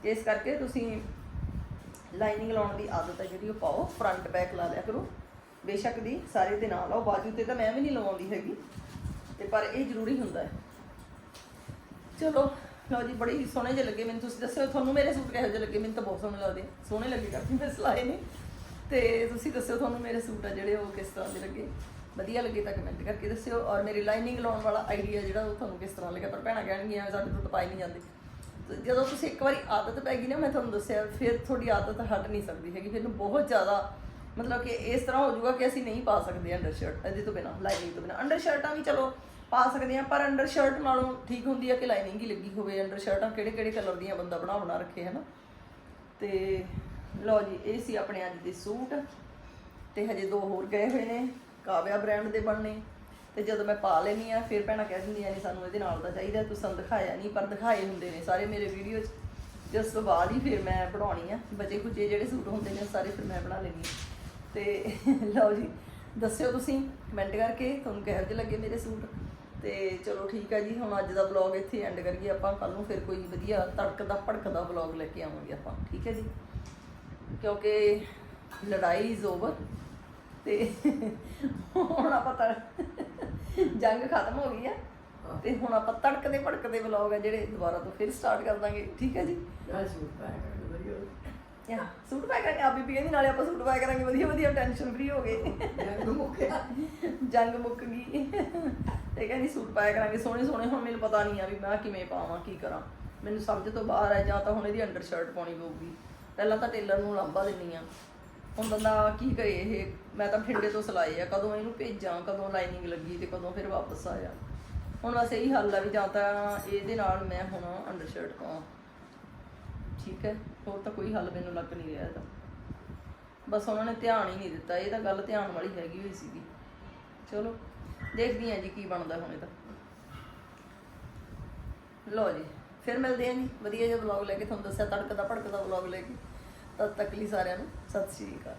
ਤੇ ਇਸ ਕਰਕੇ ਤੁਸੀਂ ਲਾਈਨਿੰਗ ਲਾਉਣ ਦੀ ਆਦਤ ਹੈ ਜਿਹੜੀ ਉਹ ਪਾਓ ਫਰੰਟ ਬੈਕ ਲਾ ਲਿਆ ਕਰੋ। ਬੇਸ਼ੱਕ ਦੀ ਸਾਰੇ 'ਤੇ ਨਾਲ ਲਾਓ ਬਾਜੂ ਤੇ ਤਾਂ ਮੈਂ ਵੀ ਨਹੀਂ ਲਵਾਉਂਦੀ ਹੈਗੀ, ਤੇ ਪਰ ਇਹ ਜ਼ਰੂਰੀ ਹੁੰਦਾ ਹੈ। ਚਲੋ ਲਓ ਜੀ, ਬੜੀ ਸੋਹਣੇ ਜਿਹੇ ਲੱਗੇ ਮੈਨੂੰ, ਤੁਸੀਂ ਦੱਸਿਓ, ਤੁਹਾਨੂੰ ਮੇਰੇ ਸੂਟ ਕਿਹੋ ਜਿਹੇ ਲੱਗੇ? ਮੈਨੂੰ ਤਾਂ ਬਹੁਤ ਸੋਹਣੇ ਲੱਗਦੇ। ਸੋਹਣੇ ਲੱਗੇ ਕਾਫੀ, ਮੈਂ ਸਿਲਾਏ ਨੇ। ਤੇ ਤੁਸੀਂ ਦੱਸਿਓ, ਤੁਹਾਨੂੰ ਮੇਰੇ ਸੂਟ ਆ ਜਿਹੜੇ ਉਹ ਕਿਸ ਤਰ੍ਹਾਂ ਦੇ ਲੱਗੇ? ਵਧੀਆ ਲੱਗੇ ਤਾਂ ਕਮੈਂਟ ਕਰਕੇ ਦੱਸਿਓ। ਔਰ ਮੇਰੀ ਲਾਈਨਿੰਗ ਲਾਉਣ ਵਾਲਾ ਆਈਡੀਆ ਜਿਹੜਾ ਉਹ ਤੁਹਾਨੂੰ ਕਿਸ ਤਰ੍ਹਾਂ ਲੱਗਿਆ ਪਰ ਭੈਣਾਂ ਕਹਿਣਗੀਆਂ, ਸਾਡੇ ਤੋਂ ਤਾਂ ਪਾਈ ਨਹੀਂ ਜਾਂਦੇ। ਜਦੋਂ ਤੁਸੀਂ ਇੱਕ ਵਾਰੀ ਆਦਤ ਪੈ ਗਈ ਨਾ, ਮੈਂ ਤੁਹਾਨੂੰ ਦੱਸਿਆ, ਫਿਰ ਤੁਹਾਡੀ ਆਦਤ ਹਟ ਨਹੀਂ ਸਕਦੀ ਹੈਗੀ। ਫਿਰ ਨੂੰ ਬਹੁਤ ਜ਼ਿਆਦਾ ਮਤਲਬ ਕਿ ਇਸ ਤਰ੍ਹਾਂ ਹੋ ਜਾਊਗਾ ਕਿ ਅਸੀਂ ਨਹੀਂ ਪਾ ਸਕਦੇ ਅੰਡਰ ਸ਼ਰਟ ਇਹਦੇ ਤੋਂ ਬਿਨਾ ਲਾਈਨਿੰਗ ਤੋਂ ਬਿਨਾ। ਅੰਡਰ ਸ਼ਰਟਾਂ ਵੀ ਚਲੋ ਪਾ ਸਕਦੇ ਆ ਪਰ ਅੰਡਰ ਸ਼ਰਟ ਨਾਲੋਂ ਠੀਕ ਹੁੰਦੀ ਹੈ ਕਿ ਲਾਈਨਿੰਗ ਹੀ ਲੱਗੀ ਹੋਵੇ, ਅੰਡਰ ਸ਼ਰਟਾਂ ਕਿਹੜੇ ਕਿਹੜੇ ਕਲਰ ਦੀਆਂ ਬੰਦਾ ਬਣਾ ਬਣਾ ਰੱਖੇ, ਹਨਾ? ਤੇ ਲਓ ਜੀ, ਇਹ ਸੀ ਆਪਣੇ ਅੱਜ ਦੇ ਸੂਟ, ਤੇ ਹਜੇ ਦੋ ਹੋਰ ਗਏ ਹੋਏ ਨੇ, ਕਾਵਿਆ ਬ੍ਰਾਂਡ ਦੇ ਬਣਨੇ, ਤੇ ਜਦੋਂ ਮੈਂ ਪਾ ਲੈਣੀ ਆ ਫਿਰ ਭੈਣਾਂ ਕਹਿ ਦਿੰਦੀਆਂ ਨੇ, ਸਾਨੂੰ ਇਹਦੇ ਨਾਲ ਦਾ ਚਾਹੀਦਾ ਤੁਸੀਂ ਸਾਨੂੰ ਦਿਖਾਇਆ ਨਹੀਂ, ਪਰ ਦਿਖਾਏ ਹੁੰਦੇ ਨੇ ਸਾਰੇ ਮੇਰੇ ਵੀਡੀਓ 'ਚ। ਜਿਸ ਤੋਂ ਬਾਅਦ ਹੀ ਫਿਰ ਮੈਂ ਬਣਾਉਣੀ ਆ, ਬਚੇ ਖੁਚੇ ਜਿਹੜੇ ਸੂਟ ਹੁੰਦੇ ਨੇ ਸਾਰੇ ਫਿਰ ਮੈਂ ਬਣਾ ਲੈਣੀ ਤੇ ਲਓ ਜੀ, ਦੱਸਿਓ ਤੁਸੀਂ ਕਮੈਂਟ ਕਰਕੇ, ਤੁਹਾਨੂੰ ਕਿਹੋ ਜਿਹੇ ਲੱਗੇ ਮੇਰੇ ਸੂਟ? ਤੇ ਚਲੋ ਠੀਕ ਹੈ ਜੀ, ਹੁਣ ਅੱਜ ਦਾ ਵਲੌਗ ਇੱਥੇ ਐਂਡ ਕਰੀਏ ਆਪਾਂ। ਕੱਲ ਨੂੰ ਫਿਰ ਕੋਈ ਵਧੀਆ ਤੜਕਦਾ, ਭੜਕਦਾ ਵਲੌਗ ਲੈ ਕੇ ਆਵਾਂਗੇ ਆਪਾਂ, ਠੀਕ ਹੈ ਜੀ? ਕਿਉਂਕਿ ਲੜਾਈ ਇਜ਼ ਓਵਰ ਤੇ ਹੁਣ ਆਪਾਂ ਤੜ, ਜੰਗ ਖਤਮ ਹੋ ਗਈ ਆ। ਤੇ ਹੁਣ ਆਪਾਂ ਤੜਕਦੇ ਭੜਕਦੇ ਵਲੌਗ ਆ ਜਿਹੜੇ ਦੁਬਾਰਾ ਤੋਂ ਫਿਰ ਸਟਾਰਟ ਕਰ ਦਾਂਗੇ, ਠੀਕ ਹੈ ਜੀ? ਦਾ ਸੂਟ ਪਾਇਆ ਕਰਾਂਗੇ ਆ ਬੀਬੀ ਕਹਿੰਦੀ ਨਾਲੇ ਆਪਾਂ ਸੂਟ ਪਾਇਆ ਕਰਾਂਗੇ ਵਧੀਆ ਵਧੀਆ ਟੈਨਸ਼ਨ ਫ੍ਰੀ ਹੋ ਗਏ। ਜੰਗ ਮੁੱਕਿਆ ਜੰਗ ਮੁੱਕ ਗਈ। ਤੇ ਕਹਿੰਦੀ ਸੂਟ ਪਾਇਆ ਕਰਾਂਗੇ ਸੋਹਣੇ ਸੋਹਣੇ ਹੁਣ ਮੈਨੂੰ ਪਤਾ ਨਹੀਂ ਆ ਵੀ ਮੈਂ ਕਿਵੇਂ ਪਾਵਾਂ ਕੀ ਕਰਾਂ। ਮੈਨੂੰ ਸਮਝ ਤੋਂ ਬਾਹਰ ਹੈ ਜਾਂ ਤਾਂ ਹੁਣ ਇਹਦੀ ਅੰਡਰ ਸ਼ਰਟ ਪਾਉਣੀ ਪਊਗੀ। ਪਹਿਲਾਂ ਤਾਂ ਟੇਲਰ ਨੂੰ ਲਾਂਭਾ ਦਿੰਨੀ ਆ। ਹੁਣ ਬੰਦਾ ਕੀ ਕਰੇ ਇਹ? ਮੈਂ ਤਾਂ ਫਿੰਡੇ ਤੋਂ ਸਿਲਾਏ ਆ ਕਦੋਂ ਇਹਨੂੰ ਭੇਜਾਂ ਕਦੋਂ ਲਾਈਨਿੰਗ ਲੱਗੀ ਤੇ ਕਦੋਂ ਫਿਰ ਵਾਪਸ ਆਇਆ। ਹੁਣ ਬਸ ਇਹੀ ਹੱਲ ਆ ਵੀ ਜਾਂ ਤਾਂ ਇਹਦੇ ਨਾਲ ਮੈਂ ਹੁਣ ਅੰਡਰ ਸ਼ਰਟ ਪਾਵਾਂ। ਠੀਕ ਹੈ, ਹੋਰ ਤਾਂ ਕੋਈ ਹੱਲ ਮੈਨੂੰ ਲੱਗ ਨਹੀਂ ਰਿਹਾ ਇਹਦਾ। ਬਸ ਉਹਨਾਂ ਨੇ ਧਿਆਨ ਹੀ ਨਹੀਂ ਦਿੱਤਾ, ਇਹ ਤਾਂ ਗੱਲ ਧਿਆਨ ਵਾਲੀ ਹੈਗੀ ਹੋਈ ਸੀਗੀ। ਚਲੋ, ਦੇਖਦੀ ਹਾਂ ਜੀ ਕੀ ਬਣਦਾ ਹੁਣ ਇਹਦਾ। ਲਓ ਜੀ, ਫਿਰ ਮਿਲਦੇ ਆ ਜੀ, ਵਧੀਆ ਜਿਹਾ ਵਲੌਗ ਲੈ ਕੇ ਤੁਹਾਨੂੰ ਦੱਸਿਆ, ਤੜਕਦਾ ਭੜਕਦਾ ਵਲੌਗ ਲੈ ਕੇ। ਤਦ ਤੱਕ ਲਈ ਸਾਰਿਆਂ ਨੂੰ, ਸਤਿ ਸ਼੍ਰੀ ਅਕਾਲ।